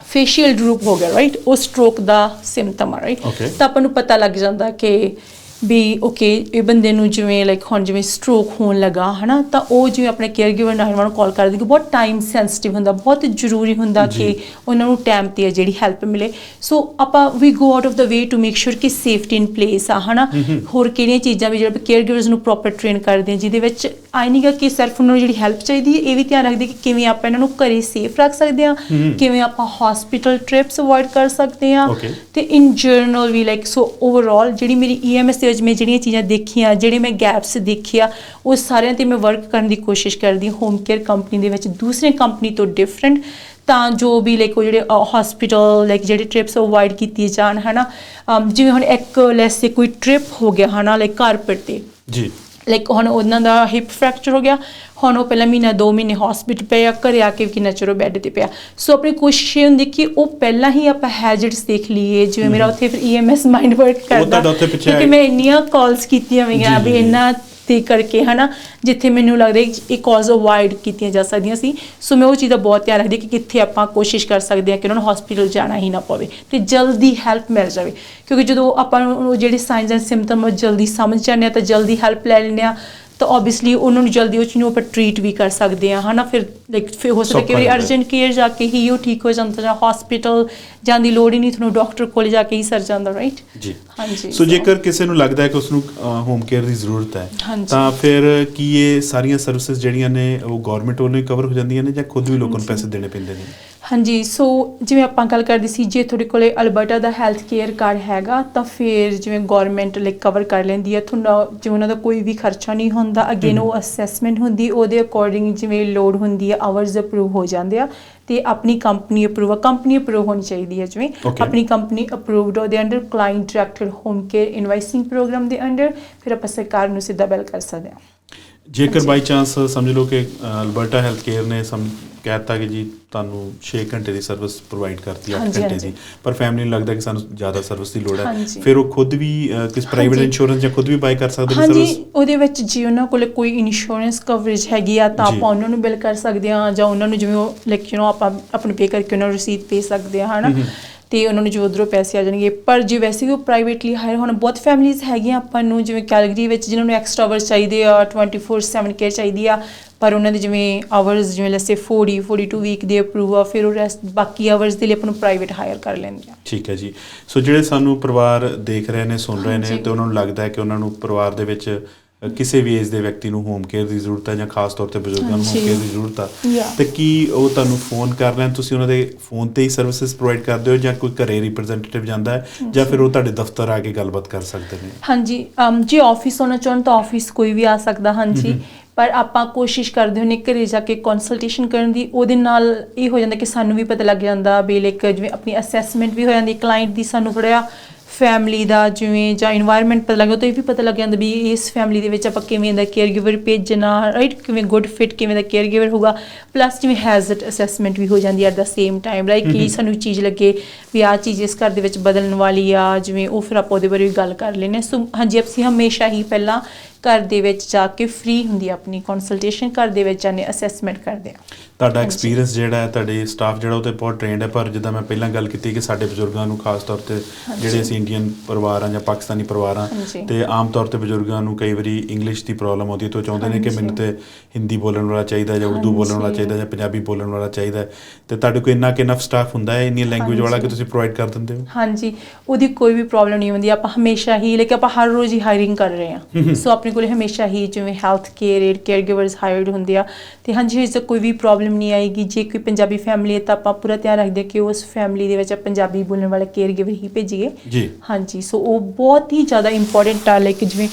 ਫੇਸ਼ੀਅਲ ਡਰੂਪ ਹੋ ਗਿਆ ਰਾਈਟ ਉਹ ਸਟ੍ਰੋਕ ਦਾ ਸਿੰਪਟਮ ਆ ਰਾਈਟ. ਤਾਂ ਆਪਾਂ ਨੂੰ ਪਤਾ ਲੱਗ ਜਾਂਦਾ ਕਿ ਵੀ ਓਕੇ ਇਹ ਬੰਦੇ ਨੂੰ ਜਿਵੇਂ ਲਾਈਕ ਹੁਣ ਜਿਵੇਂ ਸਟ੍ਰੋਕ ਹੋਣ ਲੱਗਾ ਹਨਾ ਤਾਂ ਉਹ ਜਿਵੇਂ ਆਪਣੇ ਕੇਅਰ ਗਿਵਰ 911 ਕਾਲ ਕਰਦੇ ਕਿ ਬਹੁਤ ਟਾਈਮ ਸੈਂਸਿਟਿਵ ਹੁੰਦਾ ਬਹੁਤ ਜ਼ਰੂਰੀ ਹੁੰਦਾ। ਕਿ ਉਹਨਾਂ ਨੂੰ ਟਾਈਮ ਤੇ ਹੈ ਜਿਹੜੀ ਹੈਲਪ ਮਿਲੇ। ਸੋ ਆਪਾਂ we go out of the way to make sure ਕਿ ਸੇਫਟੀ ਇਨ ਪਲੇਸ ਆ ਹਨਾ। ਹੋਰ ਕਿਹੜੀਆਂ ਚੀਜ਼ਾਂ ਵੀ ਜਿਹੜੇ ਕੇਅਰ ਗਿਵਰਸ ਨੂੰ ਪ੍ਰੋਪਰ ਟ੍ਰੇਨ ਕਰਦੇ ਆ ਜਿਹਦੇ ਵਿੱਚ ਆਈ ਨਹੀਂਗਾ ਕਿ ਸਿਰਫ ਉਹਨਾਂ ਨੂੰ ਜਿਹੜੀ ਹੈਲਪ ਚਾਹੀਦੀ ਹੈ ਇਹ ਵੀ ਧਿਆਨ ਰੱਖਦੇ ਕਿ ਕਿਵੇਂ ਆਪਾਂ ਇਹਨਾਂ ਨੂੰ ਘਰੇ ਸੇਫ ਰੱਖ ਸਕਦੇ ਆ ਕਿਵੇਂ ਆਪਾਂ ਹਸਪੀਟਲ ਟ੍ਰਿਪਸ ਅਵੋਇਡ ਕਰ ਸਕਦੇ ਆ. ਤੇ ਇਨ ਜਰਨਲ ਵੀ ਲਾਈਕ ਸੋ ਓਵਰਆਲ ਜਿਹੜੀ ਮੇਰੀ ਈਐਮਐਸ ਵਿੱਚ ਮੈਂ ਜਿਹੜੀਆਂ ਚੀਜ਼ਾਂ ਦੇਖੀਆਂ ਜਿਹੜੇ ਮੈਂ ਗੈਪਸ ਦੇਖਿਆ ਉਹ ਸਾਰਿਆਂ ਤੇ ਮੈਂ ਵਰਕ ਕਰਨ ਦੀ ਕੋਸ਼ਿਸ਼ ਕਰਦੀ ਹਾਂ। ਹੋਮ ਕੇਅਰ ਕੰਪਨੀ ਦੇ ਵਿੱਚ ਦੂਸਰੇ ਕੰਪਨੀ ਤੋਂ ਡਿਫਰੈਂਟ ਤਾਂ ਜੋ ਵੀ ਲਾਈਕ ਉਹ ਜਿਹੜੇ ਹਸਪੀਟਲ ਲਾਈਕ ਜਿਹੜੇ ਟ੍ਰਿਪਸ ਅਵੋਇਡ ਕੀਤੀ ਜਾਣ ਹਨਾ। ਅਮ, ਜਿਵੇਂ ਹੁਣ ਇੱਕ ਲੈਸੇ ਕੋਈ ਟ੍ਰਿਪ ਹੋ ਗਿਆ ਹਨਾ ਲਾਈਕ ਕਾਰਪਟ ਤੇ। ਜੀ। ਲਾਈਕ ਹੁਣ ਉਹਨਾਂ ਦਾ ਹਿਪ ਫ੍ਰੈਕਚਰ ਹੋ ਗਿਆ। ਹੁਣ ਉਹ ਪਹਿਲਾ ਮਹੀਨਾ 2 ਮਹੀਨੇ ਹਸਪੀਟਲ ਪਏ ਆ ਘਰੇ ਆ ਕੇ ਕਿੰਨਾ ਚਿਰ ਉਹ ਬੈੱਡ ਤੇ ਪਿਆ। ਸੋ ਆਪਣੀ ਕੋਸ਼ਿਸ਼ ਇਹ ਹੁੰਦੀ ਕਿ ਉਹ ਪਹਿਲਾਂ ਹੀ ਆਪਾਂ ਹੈਜ਼ਰਡਸ ਦੇਖ ਲਈਏ। ਜਿਵੇਂ ਮੇਰਾ ਉੱਥੇ ਫਿਰ ਈਐਮਐਸ ਮਾਈਂਡ ਵਰਕ ਕਰਦਾ। ਕਿਉਂਕਿ ਮੈਂ ਇੰਨੀਆਂ ਕਾਲਸ ਕੀਤੀਆਂ ਹੋਈਆਂ ਵੀ। ਇੰਨਾ ਤੇ ਕਰਕੇ, ਹਨਾ, ਜਿੱਥੇ ਮੈਨੂੰ ਲੱਗਦਾ ਇਹ ਕਾਲਸ ਅਵਾਇਡ ਕੀਤੀਆਂ ਜਾ ਸਕਦੀਆਂ ਸੀ। ਸੋ ਮੈਂ ਉਹ ਚੀਜ਼ ਦਾ ਬਹੁਤ ਧਿਆਨ ਰੱਖਦੀ ਕਿ ਕਿੱਥੇ ਆਪਾਂ ਕੋਸ਼ਿਸ਼ ਕਰ ਸਕਦੇ ਹਾਂ ਕਿ ਉਹਨਾਂ ਨੂੰ ਹਸਪੀਟਲ ਜਾਣਾ ਹੀ ਨਾ ਪਵੇ ਤੇ ਜਲਦੀ ਹੈਲਪ ਮਿਲ ਜਾਵੇ। ਕਿਉਂਕਿ ਜਦੋਂ ਆਪਾਂ ਨੂੰ ਜਿਹੜੇ ਸਾਈਨਸ ਐਂਡ ਸਿੰਪਟਮ ਜਲਦੀ ਸਮਝ ਜਾਂਦੇ ਆ ਤਾਂ ਜਲਦੀ ਹੈਲਪ ਲੈ ਲੈਂਦੇ ਆ ਤਾਂ ਆਬਵੀਅਸਲੀ ਉਹਨਾਂ ਨੂੰ ਜਲਦੀ ਚੀਜ਼ ਨੂੰ ਆਪਾਂ ਟ੍ਰੀਟ ਵੀ ਕਰ ਸਕਦੇ ਆ ਹਨਾ? ਫਿਰ ਲਾਈਕ ਫਿਰ ਹੋ ਸਕਦਾ ਕਿ ਜਾਂਦਾ। ਅਰਜੈਂਟ ਕੇਅਰ ਜਾ ਕੇ ਹੀ ਉਹ ਠੀਕ ਹੋ ਜਾਂਦਾ ਜਾਂ ਹਸਪੀਟਲ ਜਾਣ ਦੀ ਲੋੜ ਹੀ ਨਹੀਂ ਤੁਹਾਨੂੰ ਡਾਕਟਰ ਕੋਲ ਜਾ ਕੇ ਹੀ ਸਰ ਜਾਂਦਾ ਰਾਈਟ ਜੀ। ਹਾਂਜੀ। ਸੋ ਜੇਕਰ ਕਿਸੇ ਨੂੰ ਲੱਗਦਾ ਹੈ ਕਿ ਉਸ ਨੂੰ ਹੋਮ ਕੇਅਰ ਦੀ ਜ਼ਰੂਰਤ ਹੈ। ਤਾਂ ਫਿਰ ਕੀ ਇਹ ਸਾਰੀਆਂ ਸਰਵਿਸਿਜ਼ ਜਿਹੜੀਆਂ ਨੇ ਉਹ ਗਵਰਨਮੈਂਟ ਵੱਲੋਂ ਹੀ ਕਵਰ ਹੋ ਜਾਂਦੀਆਂ ਨੇ ਜਾਂ ਖੁਦ ਵੀ ਲੋਕਾਂ ਨੂੰ ਪੈਸੇ ਦੇਣੇ ਪੈਂਦੇ ਨੇ? ਹਾਂਜੀ ਸੋ ਜਿਵੇਂ ਆਪਾਂ ਗੱਲ ਕਰਦੇ ਸੀ ਜੇ ਤੁਹਾਡੇ ਕੋਲੇ ਅਲਬਰਟਾ ਦਾ ਹੈਲਥ ਕੇਅਰ ਕਾਰਡ ਹੈਗਾ ਤਾਂ ਫਿਰ ਜਿਵੇਂ ਗਵਰਨਮੈਂਟ ਲਾਈਕ ਕਵਰ ਕਰ ਲੈਂਦੀ ਹੈ ਤੁਹਾਨੂੰ ਜਿਵੇਂ ਉਹਨਾਂ ਦਾ ਕੋਈ ਵੀ ਖਰਚਾ ਨਹੀਂ ਹੁੰਦਾ ਅਗੇਨ ਉਹ ਅਸੈਸਮੈਂਟ ਹੁੰਦੀ ਉਹਦੇ ਅਕੋਰਡਿੰਗ ਜਿਵੇਂ ਲੋਡ ਹੁੰਦੀ ਹੈ ਆਵਰਸ ਅਪਰੂਵ ਹੋ ਜਾਂਦੇ ਆ ਤੇ ਆਪਣੀ ਕੰਪਨੀ ਅਪਰੂਵ ਕੰਪਨੀ ਅਪਰੂਵ ਹੋਣੀ ਚਾਹੀਦੀ ਹੈ ਜਿਵੇਂ. ਆਪਣੀ ਕੰਪਨੀ ਅਪਰੂਵਡ ਉਹਦੇ under client directed home care invoicing program ਦੇ ਅੰਡਰ ਫਿਰ ਆਪਾਂ ਸਰਕਾਰ ਨੂੰ ਸਿੱਧਾ ਬਿਲ ਕਰ ਸਕਦੇ ਹਾਂ ਜੇਕਰ ਹਾਂਜੀ। ਬਾਈ ਚਾਂਸ ਸਮਝ ਲਓ ਕਿ ਅਲਬਰਟਾ ਹੈਲਥ ਕੇਅਰ ਨੇ ਸਮ ਕਹਿਤਾ ਕਿ ਜੀ ਤੁਹਾਨੂੰ 6 ਘੰਟੇ ਦੀ ਸਰਵਿਸ ਪ੍ਰੋਵਾਈਡ ਕਰਤੀ 8 ਹਾਂਜੀ, ਘੰਟੇ ਹਾਂਜੀ। ਦੀ ਪਰ ਫੈਮਿਲੀ ਨੂੰ ਲੱਗਦਾ ਕਿ ਸਾਨੂੰ ਜ਼ਿਆਦਾ ਸਰਵਿਸ ਦੀ ਲੋੜ ਹੈ ਹਾਂਜੀ। ਫਿਰ ਉਹ ਖੁਦ ਵੀ ਕਿਸ ਪ੍ਰਾਈਵੇਟ ਹਾਂਜੀ। ਇੰਸ਼ੋਰੈਂਸ ਜਾਂ ਖੁਦ ਵੀ ਬਾਈ ਕਰ ਸਕਦੇ ਨੇ ਹਾਂਜੀ ਸਰਵਿਸ ਉਹਦੇ ਵਿੱਚ ਜੇ ਉਹਨਾਂ ਕੋਲ ਕੋਈ ਇੰਸ਼ੋਰੈਂਸ ਕਵਰੇਜ ਹੈਗੀ ਆ ਤਾਂ। ਆਪਾਂ ਉਹਨਾਂ ਨੂੰ ਬਿਲ ਕਰ ਸਕਦੇ ਹਾਂ ਜਾਂ ਉਹਨਾਂ ਨੂੰ ਜਿਵੇਂ ਉਹ ਲਾਈਕ ਯੂ نو ਆਪਾਂ ਆਪਣੇ ਪੇ ਕਰਕੇ ਉਹਨਾਂ ਨੂੰ ਰਸੀਦ ਭੇਜ ਸਕਦੇ ਹਾਂ ਹਨਾ। ਤੇ ਉਹਨਾਂ ਨੂੰ ਜੋ ਉਧਰੋਂ ਪੈਸੇ ਆ ਜਾਣਗੇ। ਪਰ ਜੇ ਵੈਸੇ ਵੀ ਉਹ ਪ੍ਰਾਈਵੇਟਲੀ ਹਾਇਰ ਹੁਣ ਬਹੁਤ ਫੈਮਿਲੀਆਂ ਹੈਗੀਆਂ ਆਪਾਂ ਨੂੰ ਜਿਵੇਂ ਕੈਲਗਰੀ ਵਿੱਚ ਜਿਨ੍ਹਾਂ ਨੂੰ ਐਕਸਟਰਾ ਆਵਰਸ ਚਾਹੀਦੇ ਆ 24/7 ਕੇਅਰ ਚਾਹੀਦੀ ਆ ਪਰ ਉਹਨਾਂ ਦੇ ਜਿਵੇਂ ਆਵਰਸ ਜਿਵੇਂ ਲੈਸੇ 40 42 ਵੀਕ ਦੇ ਅਪਰੂਵ ਆ ਫਿਰ ਉਹ ਰੈਸਟ ਬਾਕੀ ਆਵਰਸ ਦੇ ਲਈ ਆਪਾਂ ਨੂੰ ਪ੍ਰਾਈਵੇਟ ਹਾਇਰ ਕਰ ਲੈਂਦੇ ਆ। ਠੀਕ ਹੈ ਜੀ। ਸੋ ਜਿਹੜੇ ਸਾਨੂੰ ਪਰਿਵਾਰ ਦੇਖ ਰਹੇ ਨੇ ਸੁਣ ਰਹੇ ਨੇ। ਤੇ ਉਹਨਾਂ ਨੂੰ ਲੱਗਦਾ ਹੈ ਕਿ ਉਹਨਾਂ ਨੂੰ ਪਰਿਵਾਰ ਦੇ ਵਿੱਚ ਕਿਸੇ ਵੀ ਏਜ ਦੇ ਵਿਅਕਤੀ ਨੂੰ ਹੋਮ ਕੇਅਰ ਦੀ ਜ਼ਰੂਰਤ ਹੈ ਜਾਂ ਖਾਸ ਤੌਰ ਤੇ ਬਜ਼ੁਰਗਾਂ ਨੂੰ ਹੋਮ। ਕੇਅਰ ਦੀ ਜ਼ਰੂਰਤ ਆ. ਤੇ ਕੀ ਉਹ ਤੁਹਾਨੂੰ ਫੋਨ ਕਰ ਲੈਣ? ਤੁਸੀਂ ਉਹਨਾਂ ਦੇ ਫੋਨ ਤੇ ਹੀ ਸਰਵਿਸਿਜ਼ ਪ੍ਰੋਵਾਈਡ ਕਰਦੇ ਹੋ ਜਾਂ ਕੋਈ ਘਰੇ ਰਿਪਰੈਜ਼ੈਂਟੇਟਿਵ ਜਾਂਦਾ ਹੈ? ਜਾਂ ਫਿਰ ਉਹ ਤੁਹਾਡੇ ਦਫ਼ਤਰ ਆ ਕੇ ਗੱਲਬਾਤ ਕਰ ਸਕਦੇ ਨੇ? ਹਾਂਜੀ ਜੇ ਆਫਿਸ ਹੋਣਾ ਚਾਹੁਣ ਤਾਂ ਆਫਿਸ ਕੋਈ ਵੀ ਆ ਸਕਦਾ ਹਾਂਜੀ। ਪਰ ਆਪਾਂ ਕੋਸ਼ਿਸ਼ ਕਰਦੇ ਹੁੰਨੇ ਘਰੇ ਜਾ ਕੇ ਕੰਸਲਟੇਸ਼ਨ ਕਰਨ ਦੀ। ਉਹਦੇ ਨਾਲ ਇਹ ਹੋ ਜਾਂਦਾ ਕਿ ਸਾਨੂੰ ਵੀ ਪਤਾ ਲੱਗ ਜਾਂਦਾ ਵੀ ਲਾਈਕ ਜਿਵੇਂ ਆਪਣੀ ਅਸੈਸਮੈਂਟ ਵੀ ਹੋ ਜਾਂਦੀ ਕਲਾਇੰਟ ਦੀ ਸਾਨੂੰ ਥੋੜ੍ਹਾ ਫੈਮਿਲੀ ਦਾ ਜਿਵੇਂ ਜਾਂ এনवायरमेंट ਪਤਾ ਲੱਗਦਾ ਤਾਂ ਇਹ ਵੀ ਪਤਾ ਲੱਗ ਜਾਂਦਾ ਵੀ ਇਸ ਫੈਮਿਲੀ ਦੇ ਵਿੱਚ ਆਪਾਂ ਕਿਵੇਂ ਦਾ ਕੇਅਰਗੀਵਰ ਭੇਜਣਾ ਰਾਈਟ ਕਿਵੇਂ ਗੁੱਡ ਫਿਟ ਕਿਵੇਂ ਦਾ ਕੇਅਰਗੀਵਰ ਹੋਊਗਾ? ਪਲੱਸ ਜਿਵੇਂ ਹੈਜ਼ਰਡ ਅਸੈਸਮੈਂਟ ਵੀ ਹੋ ਜਾਂਦੀ ਹੈ at the same time right ਕੀ ਸਾਨੂੰ ਚੀਜ਼ ਲੱਗੇ ਵੀ ਆ ਚੀਜ਼ ਇਸ ਘਰ ਦੇ ਵਿੱਚ ਬਦਲਣ ਵਾਲੀ ਆ ਜਿਵੇਂ ਉਹ ਫਿਰ ਆਪਾਂ ਉਹਦੇ ਬਾਰੇ ਵੀ ਗੱਲ ਕਰ ਲੈਨੇ ਸੋ ਹਾਂਜੀ ਅਸੀਂ ਹਮੇਸ਼ਾ ਹੀ ਪਹਿਲਾਂ ਘਰ ਦੇ ਵਿੱਚ ਜਾ ਕੇ ਫ੍ਰੀ ਹੁੰਦੀ ਆ ਆਪਣੀ ਕੰਸਲਟੇਸ਼ਨ ਘਰ ਦੇ ਵਿੱਚ ਜਾਣੇ ਅਸੈਸਮੈਂਟ ਕਰਦੇ ਆ ਤੁਹਾਡਾ। ਐਕਸਪੀਰੀਅੰਸ ਜਿਹੜਾ ਹੈ ਤੁਹਾਡੇ ਸਟਾਫ ਜਿਹੜਾ ਉਹ ਤੇ ਬਹੁਤ ਟ੍ਰੇਨਡ ਹੈ ਪਰ ਜਿੱਦਾਂ ਮੈਂ ਪਹਿਲਾਂ ਗੱਲ ਕੀਤੀ ਕਿ ਸਾਡੇ ਬਜ਼ੁਰਗਾਂ ਨੂੰ ਖਾਸ ਤੌਰ ਤੇ। ਜਿਹੜੇ ਅਸੀਂ ਇੰਡੀਅਨ ਪਰਿਵਾਰ ਆ ਜਾਂ ਪਾਕਿਸਤਾਨੀ ਪਰਿਵਾਰ ਆ। ਤੇ ਆਮ ਤੌਰ ਤੇ ਬਜ਼ੁਰਗਾਂ ਨੂੰ ਕਈ ਵਾਰੀ ਇੰਗਲਿਸ਼ ਦੀ ਪ੍ਰੋਬਲਮ ਆਉਂਦੀ ਹੈ ਤੇ ਉਹ ਚਾਹੁੰਦੇ ਨੇ ਕਿ। ਮੈਨੂੰ ਤੇ ਹਿੰਦੀ ਬੋਲਣ ਵਾਲਾ ਚਾਹੀਦਾ ਜਾਂ ਉਰਦੂ ਬੋਲਣ ਵਾਲਾ। ਚਾਹੀਦਾ ਜਾਂ ਪੰਜਾਬੀ ਬੋਲਣ ਵਾਲਾ ਚਾਹੀਦਾ। ਤੇ ਤੁਹਾਡੇ ਕੋਲ ਇੰਨਾ ਕਿ ਇਨਫ ਸਟਾਫ ਹੁੰਦਾ ਹੈ ਇੰਨੀ ਲੈਂਗੁਏਜ ਵਾਲਾ ਕਿ। ਤੁਸੀਂ ਪ੍ਰੋਵਾਈਡ ਕਰ ਦਿੰਦੇ ਹੋ ਹਾਂਜੀ ਉਹਦੀ ਕੋਈ ਵੀ ਪ੍ਰੋਬਲਮ ਨਹੀਂ ਹੁੰਦੀ ਆਪਾਂ ਹਮੇਸ਼ਾ ਹੀ ਲੇਕਿਨ ਆਪਾਂ ਹਰ ਰੋਜ਼ ਹੀ ਹਾਇਰਿੰਗ ਕਰ ਰਹੇ ਹਾਂ ਸੋ ਆਪਣੇ ਕੋਲ ਹਮੇਸ਼ਾ ਹੀ ਜਿਵੇਂ health care aide caregivers hired ਹੁੰਦੇ ਆ। ਤੇ ਹਾਂਜੀ ਇਸ ਕੋਈ ਵੀ ਪ੍ਰੋਬਲਮ ਨਹੀਂ ਆਏਗੀ। ਜੇ ਕੋਈ ਪੰਜਾਬੀ ਫੈਮਿਲੀ ਹੈ ਤਾਂ ਆਪਾਂ ਪੂਰਾ ਧਿਆਨ ਰੱਖਦੇ ਕਿ ਉਸ ਫੈਮਿਲੀ ਦੇ ਵਿੱਚ ਪੰਜਾਬੀ ਬੋਲਣ ਵਾਲਾ ਕੇਅਰ ਗਿਵਰ ਹੀ ਭੇਜੀਏ। ਜੀ। ਹਾਂਜੀ ਸੋ ਉਹ ਬਹੁਤ ਹੀ ਜ਼ਿਆਦਾ ਇੰਪੋਰਟੈਂਟ ਆ ਲਾਈਕ ਜਿਵੇਂ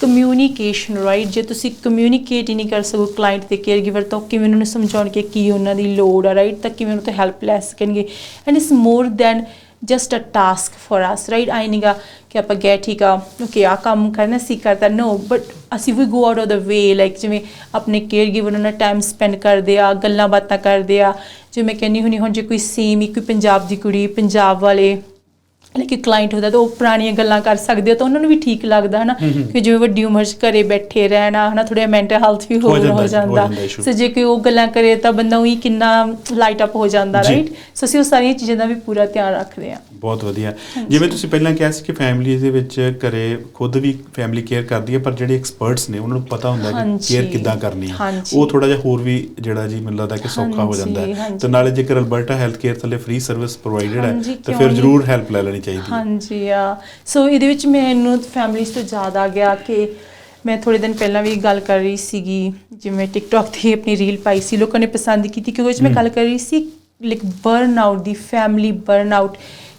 ਕਮਿਊਨੀਕੇਸ਼ਨ ਰਾਈਟ ਜੇ ਤੁਸੀਂ ਕਮਿਊਨੀਕੇਟ ਹੀ ਨਹੀਂ ਕਰ ਸਕੋ ਕਲਾਇੰਟ ਤੇ ਕੇਅਰ ਗਿਵਰ ਤਾਂ ਉਹ ਕਿਵੇਂ ਉਹਨਾਂ ਨੂੰ ਸਮਝਾਉਣਗੇ ਕੀ ਉਹਨਾਂ ਦੀ ਲੋੜ ਆ ਰਾਈਟ ਤਾਂ ਕਿਵੇਂ ਉਹਨਾਂ ਤੋਂ ਹੈਲਪ ਲੈ ਸਕਣਗੇ? And it's more than just a task for us right I ਨਹੀਂਗਾ ਕਿ ਆਪਾਂ ਗਏ ਠੀਕ ਆ ਓਕੇ ਆ ਕੰਮ ਕਰਨਾ ਸੀ ਕਰਦਾ ਨੋ ਬਟ ਅਸੀਂ ਵੀ go out of the way like ਜਿਵੇਂ ਆਪਣੇ ਕੇਅਰ ਗਿਵਰ ਨਾਲ ਟਾਈਮ ਸਪੈਂਡ ਕਰਦੇ ਆ ਗੱਲਾਂ ਬਾਤਾਂ ਕਰਦੇ ਆ ਜਿਵੇਂ ਮੈਂ ਕਹਿੰਦੀ ਹੁੰਦੀ ਹੁਣ ਜੇ ਕੋਈ ਸੇਮ ਹੀ ਕੋਈ ਪੰਜਾਬ ਦੀ ਕੁੜੀ ਪੰਜਾਬ ਵਾਲੇ ਲਾਈਕ ਕਲਾਇੰਟ ਹੁੰਦਾ ਤਾਂ ਉਹ ਪੁਰਾਣੀਆਂ ਗੱਲਾਂ ਕਰ ਸਕਦੇ ਆ ਤਾਂ ਉਹਨਾਂ ਨੂੰ ਵੀ ਠੀਕ ਲੱਗਦਾ ਹਨਾ ਕਿ ਜਿਵੇਂ ਵੱਡੀ ਉਮਰ 'ਚ ਘਰੇ ਬੈਠੇ ਰਹਿਣਾ ਹਨਾ ਥੋੜਾ ਮੈਂਟਲ ਹੈਲਥ ਵੀ ਹੋ ਹੋ ਜਾਂਦਾ ਹੋ ਹੋ। ਸੋ ਜੇ ਕੋਈ ਉਹ ਗੱਲਾਂ ਕਰੇ ਤਾਂ ਬੰਦਾ ਉਹੀ ਕਿੰਨਾ ਲਾਈਟ ਅਪ ਹੋ ਜਾਂਦਾ। ਰਾਈਟ ਸੋ ਅਸੀਂ ਉਹ ਸਾਰੀਆਂ ਚੀਜ਼ਾਂ ਦਾ ਵੀ ਪੂਰਾ ਧਿਆਨ ਰੱਖਦੇ ਆ ਬਹੁਤ ਵਧੀਆ ਜਿਵੇਂ ਤੁਸੀਂ ਪਹਿਲਾਂ ਕਿਹਾ ਸੀ ਕਿ ਫੈਮਿਲੀ ਦੇ ਵਿੱਚ ਘਰੇ ਖੁਦ ਵੀ ਫੈਮਿਲੀ ਕੇਅਰ ਕਰਦੀ ਹੈ ਪਰ ਜਿਹੜੇ ਐਕਸਪਰਟਸ ਨੇ ਉਹਨਾਂ ਨੂੰ ਪਤਾ ਹੁੰਦਾ ਹੈ ਕਿ। ਕੇਅਰ ਕਿੱਦਾਂ ਕਰਨੀ ਹੈ। ਉਹ ਥੋੜਾ ਜਿਹਾ ਹੋਰ ਵੀ ਜਿਹੜਾ ਜੀ ਮੈਨੂੰ ਲੱਗਦਾ ਕਿ ਸੌਖਾ ਹੋ ਜਾਂਦਾ ਹੈ। ਤੇ ਨਾਲੇ ਜੇਕਰ ਅਲਬਰਟਾ ਹੈਲਥ ਕੇਅਰ ਥੱਲੇ ਫ੍ਰੀ ਸਰਵਿਸ ਪ੍ਰੋਵਾਈਡਡ ਹੈ ਤਾਂ ਫਿਰ? ਜ਼ਰੂਰ ਹੈਲਪ ਲੈ ਲੈਣੀ ਚਾਹੀਦੀ ਹੈ ਹਾਂਜੀ ਆ ਸੋ ਇਹਦੇ ਵਿੱਚ ਮੈਨੂੰ ਫੈਮਿਲੀਜ਼ ਤੋਂ ਯਾਦ ਆ ਗਿਆ ਕਿ ਮੈਂ ਥੋੜੇ ਦਿਨ ਪਹਿਲਾਂ ਵੀ ਗੱਲ ਕਰ ਰਹੀ ਸੀਗੀ ਜਿਵੇਂ ਟਿਕਟੌਕ ਤੇ ਆਪਣੀ ਰੀਲ ਪਾਈ ਸੀ ਲੋਕਾਂ ਨੇ ਪਸੰਦ ਕੀਤੀ ਕਿਉਂਕਿ ਉਹ 'ਚ ਮੈਂ ਹਮ। ਗੱਲ ਕਰ ਰਹੀ ਸੀ ਲਾਈਕ ਬਰਨ ਆਊਟ ਦੀ ਫੈਮਿਲੀ ਬਰਨ ਆਊਟ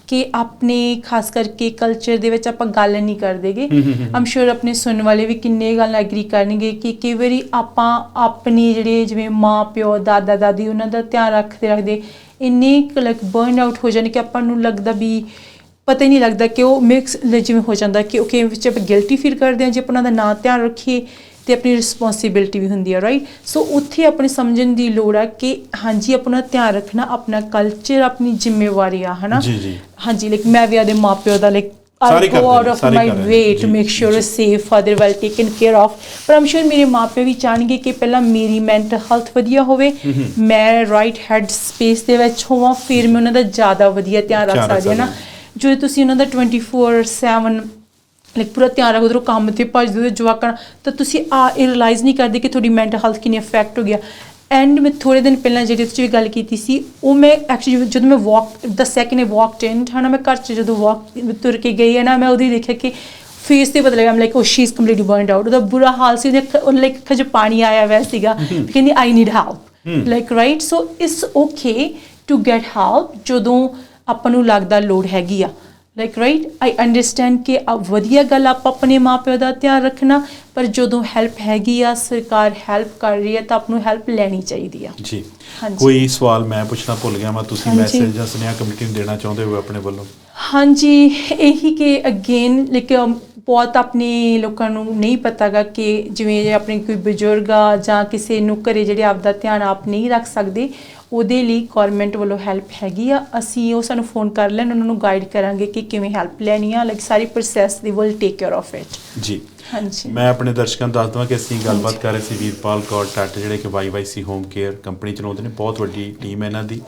ਕਿ ਆਪਣੇ ਖਾਸ ਕਰਕੇ ਕਲਚਰ ਦੇ ਵਿੱਚ ਆਪਾਂ ਗੱਲ ਨਹੀਂ ਕਰਦੇਗੇ। ਆਮ ਸ਼ੋਰ ਆਪਣੇ ਸੁਣਨ ਵਾਲੇ ਵੀ ਕਿੰਨੇ ਗੱਲ ਐਗਰੀ ਕਰਨਗੇ ਕਿ ਕਈ ਵਾਰੀ ਆਪਾਂ ਆਪਣੀ ਜਿਹੜੇ ਜਿਵੇਂ ਮਾਂ ਪਿਓ ਦਾਦਾ ਦਾਦੀ ਉਹਨਾਂ ਦਾ ਧਿਆਨ ਰੱਖਦੇ ਰੱਖਦੇ ਇੰਨੇ ਲਾਈਕ ਬਰਨ ਆਊਟ ਹੋ ਜਾਂਦੇ ਕਿ ਆਪਾਂ ਨੂੰ ਲੱਗਦਾ ਵੀ ਪਤਾ ਹੀ ਨਹੀਂ ਲੱਗਦਾ ਕਿ ਉਹ ਮਿਕਸ ਜਿਵੇਂ ਹੋ ਜਾਂਦਾ ਕਿ ਓਕੇ ਵਿੱਚ ਆਪਾਂ ਗਿਲਟੀ ਫੀਲ ਕਰਦੇ ਹਾਂ ਜੇ ਆਪਣਾ ਦਾ ਨਾਂ ਧਿਆਨ ਰੱਖੀਏ ਤੇ ਆਪਣੀ ਰਿਸਪੌਂਸਿਬਿਲਟੀ ਵੀ ਹੁੰਦੀ ਹੈ ਰਾਈਟ ਸੋ ਉੱਥੇ ਆਪਣੇ ਸਮਝਣ ਦੀ ਲੋੜ ਆ ਕਿ ਹਾਂਜੀ ਆਪਣਾ ਧਿਆਨ ਰੱਖਣਾ ਆਪਣਾ ਕਲਚਰ ਆਪਣੀ ਜ਼ਿੰਮੇਵਾਰੀ ਆ ਹਨਾ? ਜੀ ਜੀ। ਹਾਂਜੀ ਲਾਈਕ ਮੈਂ ਵੀ ਆਦੇ ਮਾਪਿਓ ਦਾ ਲਾਈਕ ਸਾਰੇ I ਕਰਦੇ go out of my way to make sure a safe father well taken care of. ਪਰ I'm sure ਮੇਰੇ ਮਾਪੇ ਵੀ ਚਾਹਣਗੇ ਕਿ ਪਹਿਲਾਂ ਮੇਰੀ ਮੈਂਟਲ ਹੈਲਥ ਵਧੀਆ ਹੋਵੇ। ਮੈਂ ਰਾਈਟ ਹੈਡ ਸਪੇਸ ਦੇ ਵਿੱਚ ਹੋਵਾਂ ਫਿਰ ਮੈਂ ਉਹਨਾਂ ਦਾ ਜ਼ਿਆਦਾ ਵਧੀਆ ਧਿਆਨ ਰੱਖ ਧਿਆਨ ਰੱਖ ਸਕਦੀ ਹਾਂ ਨਾ ਸਕਦੀ ਜੋ ਤੁਸੀਂ ਉਹਨਾਂ ਦਾ 24/7 ਲਾਈਕ ਪੂਰਾ ਧਿਆਨ ਰੱਖੋ ਉਧਰੋਂ ਕੰਮ ਤੇ ਭੱਜਦੇ ਹੋ ਜਵਾਕਾਂ ਤਾਂ ਤੁਸੀਂ ਆ ਇਹ ਰਿਅਲਾਈਜ਼ ਨਹੀਂ ਕਰਦੇ ਕਿ ਤੁਹਾਡੀ ਮੈਂਟਲ ਹੈਲਥ ਕਿੰਨੀ ਅਫੈਕਟ ਹੋ ਗਿਆ ਐਂਡ ਮੈਂ ਥੋੜੇ ਦਿਨ ਪਹਿਲਾਂ ਜਿਹੜੀ ਤੁਸੀਂ ਗੱਲ ਕੀਤੀ ਸੀ ਉਹ ਮੈਂ ਐਕਚੁਅਲੀ ਜਦੋਂ ਮੈਂ ਵਾਕ ਦ ਸੈਕਿੰਡ ਆਈ ਵਾਕਡ ਇਨ ਹਨਾ ਮੈਂ ਘਰ ਚ ਜਦੋਂ ਵਾਕ ਤੁਰ ਕੇ ਗਈ ਹੈ ਨਾ ਮੈਂ ਉਹਦੀ ਦੇਖਿਆ ਕਿ ਫੇਸ ਤੇ ਪਤਾ ਲੱਗਾ ਮੈਂ ਲਾਈਕ ਉਹ she is completely burned out ਉਹਦਾ ਬੁਰਾ ਹਾਲ ਸੀ ਉਹਦੇ ਉਹ ਲਾਈਕ 'ਚ ਪਾਣੀ ਆਇਆ ਹੋਇਆ ਸੀਗਾ। ਕਹਿੰਦੀ I need help like right so it's okay to get help ਜਦੋਂ ਆਪਾਂ ਨੂੰ ਲੱਗਦਾ ਲੋੜ ਹੈਗੀ ਆ। ਲਾਈਕ ਰਾਈਟ ਆਈ ਅੰਡਰਸਟੈਂਡ ਕਿ ਆ ਵਧੀਆ ਗੱਲ ਆਪਾਂ ਆਪਣੇ ਮਾਪਿਆਂ ਦਾ ਧਿਆਨ ਰੱਖਣਾ ਪਰ ਜਦੋਂ ਹੈਲਪ ਹੈਗੀ ਆ ਸਰਕਾਰ ਹੈਲਪ ਕਰ ਰਹੀ ਹੈ ਤਾਂ ਆਪ ਨੂੰ ਹੈਲਪ ਲੈਣੀ ਚਾਹੀਦੀ ਆ। ਜੀ। ਕੋਈ ਸਵਾਲ ਮੈਂ ਪੁੱਛਣਾ ਭੁੱਲ ਗਿਆ ਮੈਂ ਤੁਸੀਂ। ਮੈਸੇਜ ਜਾਂ ਸੁਨੇਹਾ ਕਮੇਟੀ ਨੂੰ ਦੇਣਾ ਚਾਹੁੰਦੇ ਹੋ ਆਪਣੇ ਵੱਲੋਂ? ਹਾਂਜੀ ਇਹੀ ਕਿ ਅਗੇਨ ਲਾਈਕ ਬਹੁਤ ਆਪਣੇ ਲੋਕਾਂ ਨੂੰ ਨਹੀਂ ਪਤਾਗਾ ਕਿ ਜਿਵੇਂ ਆਪਣੇ ਕੋਈ ਬਜ਼ੁਰਗ ਆ ਜਾਂ ਕਿਸੇ ਨੂੰ ਘਰੇ ਜਿਹੜੇ ਆਪ ਦਾ ਧਿਆਨ ਆਪ ਨਹੀਂ ਰੱਖ ਸਕਦੇ ਉਹਦੇ ਲਈ ਗਵਰਨਮੈਂਟ ਵੱਲੋਂ ਹੈਲਪ ਹੈਗੀ ਆ। ਅਸੀਂ ਉਹ ਸਾਨੂੰ ਫੋਨ ਕਰ ਲੈਣ ਉਹਨਾਂ ਨੂੰ ਗਾਈਡ ਕਰਾਂਗੇ ਕਿ ਕਿਵੇਂ ਹੈਲਪ ਲੈਣੀ ਆ। ਲਾਈਕ ਸਾਰੀ process the will take care of it ਜੀ। ਹਾਂਜੀ। ਮੈਂ ਆਪਣੇ ਦਰਸ਼ਕਾਂ ਨੂੰ ਦੱਸ ਦਵਾਂ ਕਿ ਅਸੀਂ ਗੱਲਬਾਤ ਕਰ ਰਹੇ ਸੀ ਵੀਰਪਾਲ ਕੌਰ ਟੱਟ ਜਿਹੜੇ ਕਿ ਵਾਈਵਾਈਸੀ ਹੋਮ ਕੇਅਰ ਕੰਪਨੀ ਚਲਾਉਂਦੇ ਨੇ। ਬਹੁਤ ਵੱਡੀ ਟੀਮ ਹੈ ਇਹਨਾਂ ਦੀ।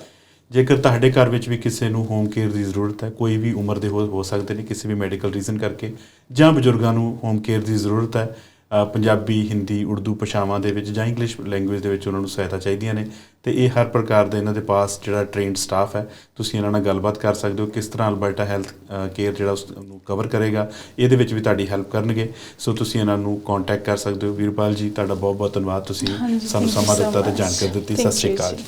ਜੇਕਰ ਤੁਹਾਡੇ ਘਰ ਵਿੱਚ ਵੀ ਕਿਸੇ ਨੂੰ ਹੋਮ ਕੇਅਰ ਦੀ ਜ਼ਰੂਰਤ ਹੈ ਕੋਈ ਵੀ ਉਮਰ ਦੇ ਹੋ ਸਕਦੇ ਨੇ ਕਿਸੇ ਵੀ ਮੈਡੀਕਲ ਰੀਜ਼ਨ ਕਰਕੇ ਜਾਂ ਬਜ਼ੁਰਗਾਂ ਨੂੰ ਹੋਮ ਕੇਅਰ ਦੀ ਜ਼ਰੂਰਤ ਹੈ ਪੰਜਾਬੀ ਹਿੰਦੀ ਉਰਦੂ ਭਾਸ਼ਾਵਾਂ ਦੇ ਵਿੱਚ ਜਾਂ ਇੰਗਲਿਸ਼ ਲੈਂਗੁਏਜ ਦੇ ਵਿੱਚ ਉਹਨਾਂ ਨੂੰ ਸਹਾਇਤਾ ਚਾਹੀਦੀਆਂ ਨੇ ਤੇ ਇਹ ਹਰ ਪ੍ਰਕਾਰ ਦੇ ਇਹਨਾਂ ਦੇ ਪਾਸ ਜਿਹੜਾ ਟ੍ਰੇਨਡ ਸਟਾਫ ਹੈ ਤੁਸੀਂ ਇਹਨਾਂ ਨਾਲ ਗੱਲਬਾਤ ਕਰ ਸਕਦੇ ਹੋ ਕਿਸ ਤਰ੍ਹਾਂ ਅਲਬਰਟਾ ਹੈਲਥ ਕੇਅਰ ਜਿਹੜਾ ਉਸ ਨੂੰ ਕਵਰ ਕਰੇਗਾ ਇਹਦੇ ਵਿੱਚ ਵੀ ਤੁਹਾਡੀ ਹੈਲਪ ਕਰਨਗੇ। ਸੋ ਤੁਸੀਂ ਇਹਨਾਂ ਨੂੰ ਕੰਟੈਕਟ ਕਰ ਸਕਦੇ ਹੋ। ਵੀਰਪਾਲ ਜੀ ਤੁਹਾਡਾ ਬਹੁਤ ਬਹੁਤ ਧੰਨਵਾਦ। ਤੁਸੀਂ ਸਾਨੂੰ ਸਮਾਂ ਦਿੱਤਾ ਤੇ. ਜਾਣਕਾਰੀ ਦਿੱਤੀ। ਸਤਿ ਸ਼੍ਰੀ ਅਕਾਲ। ਜੀ।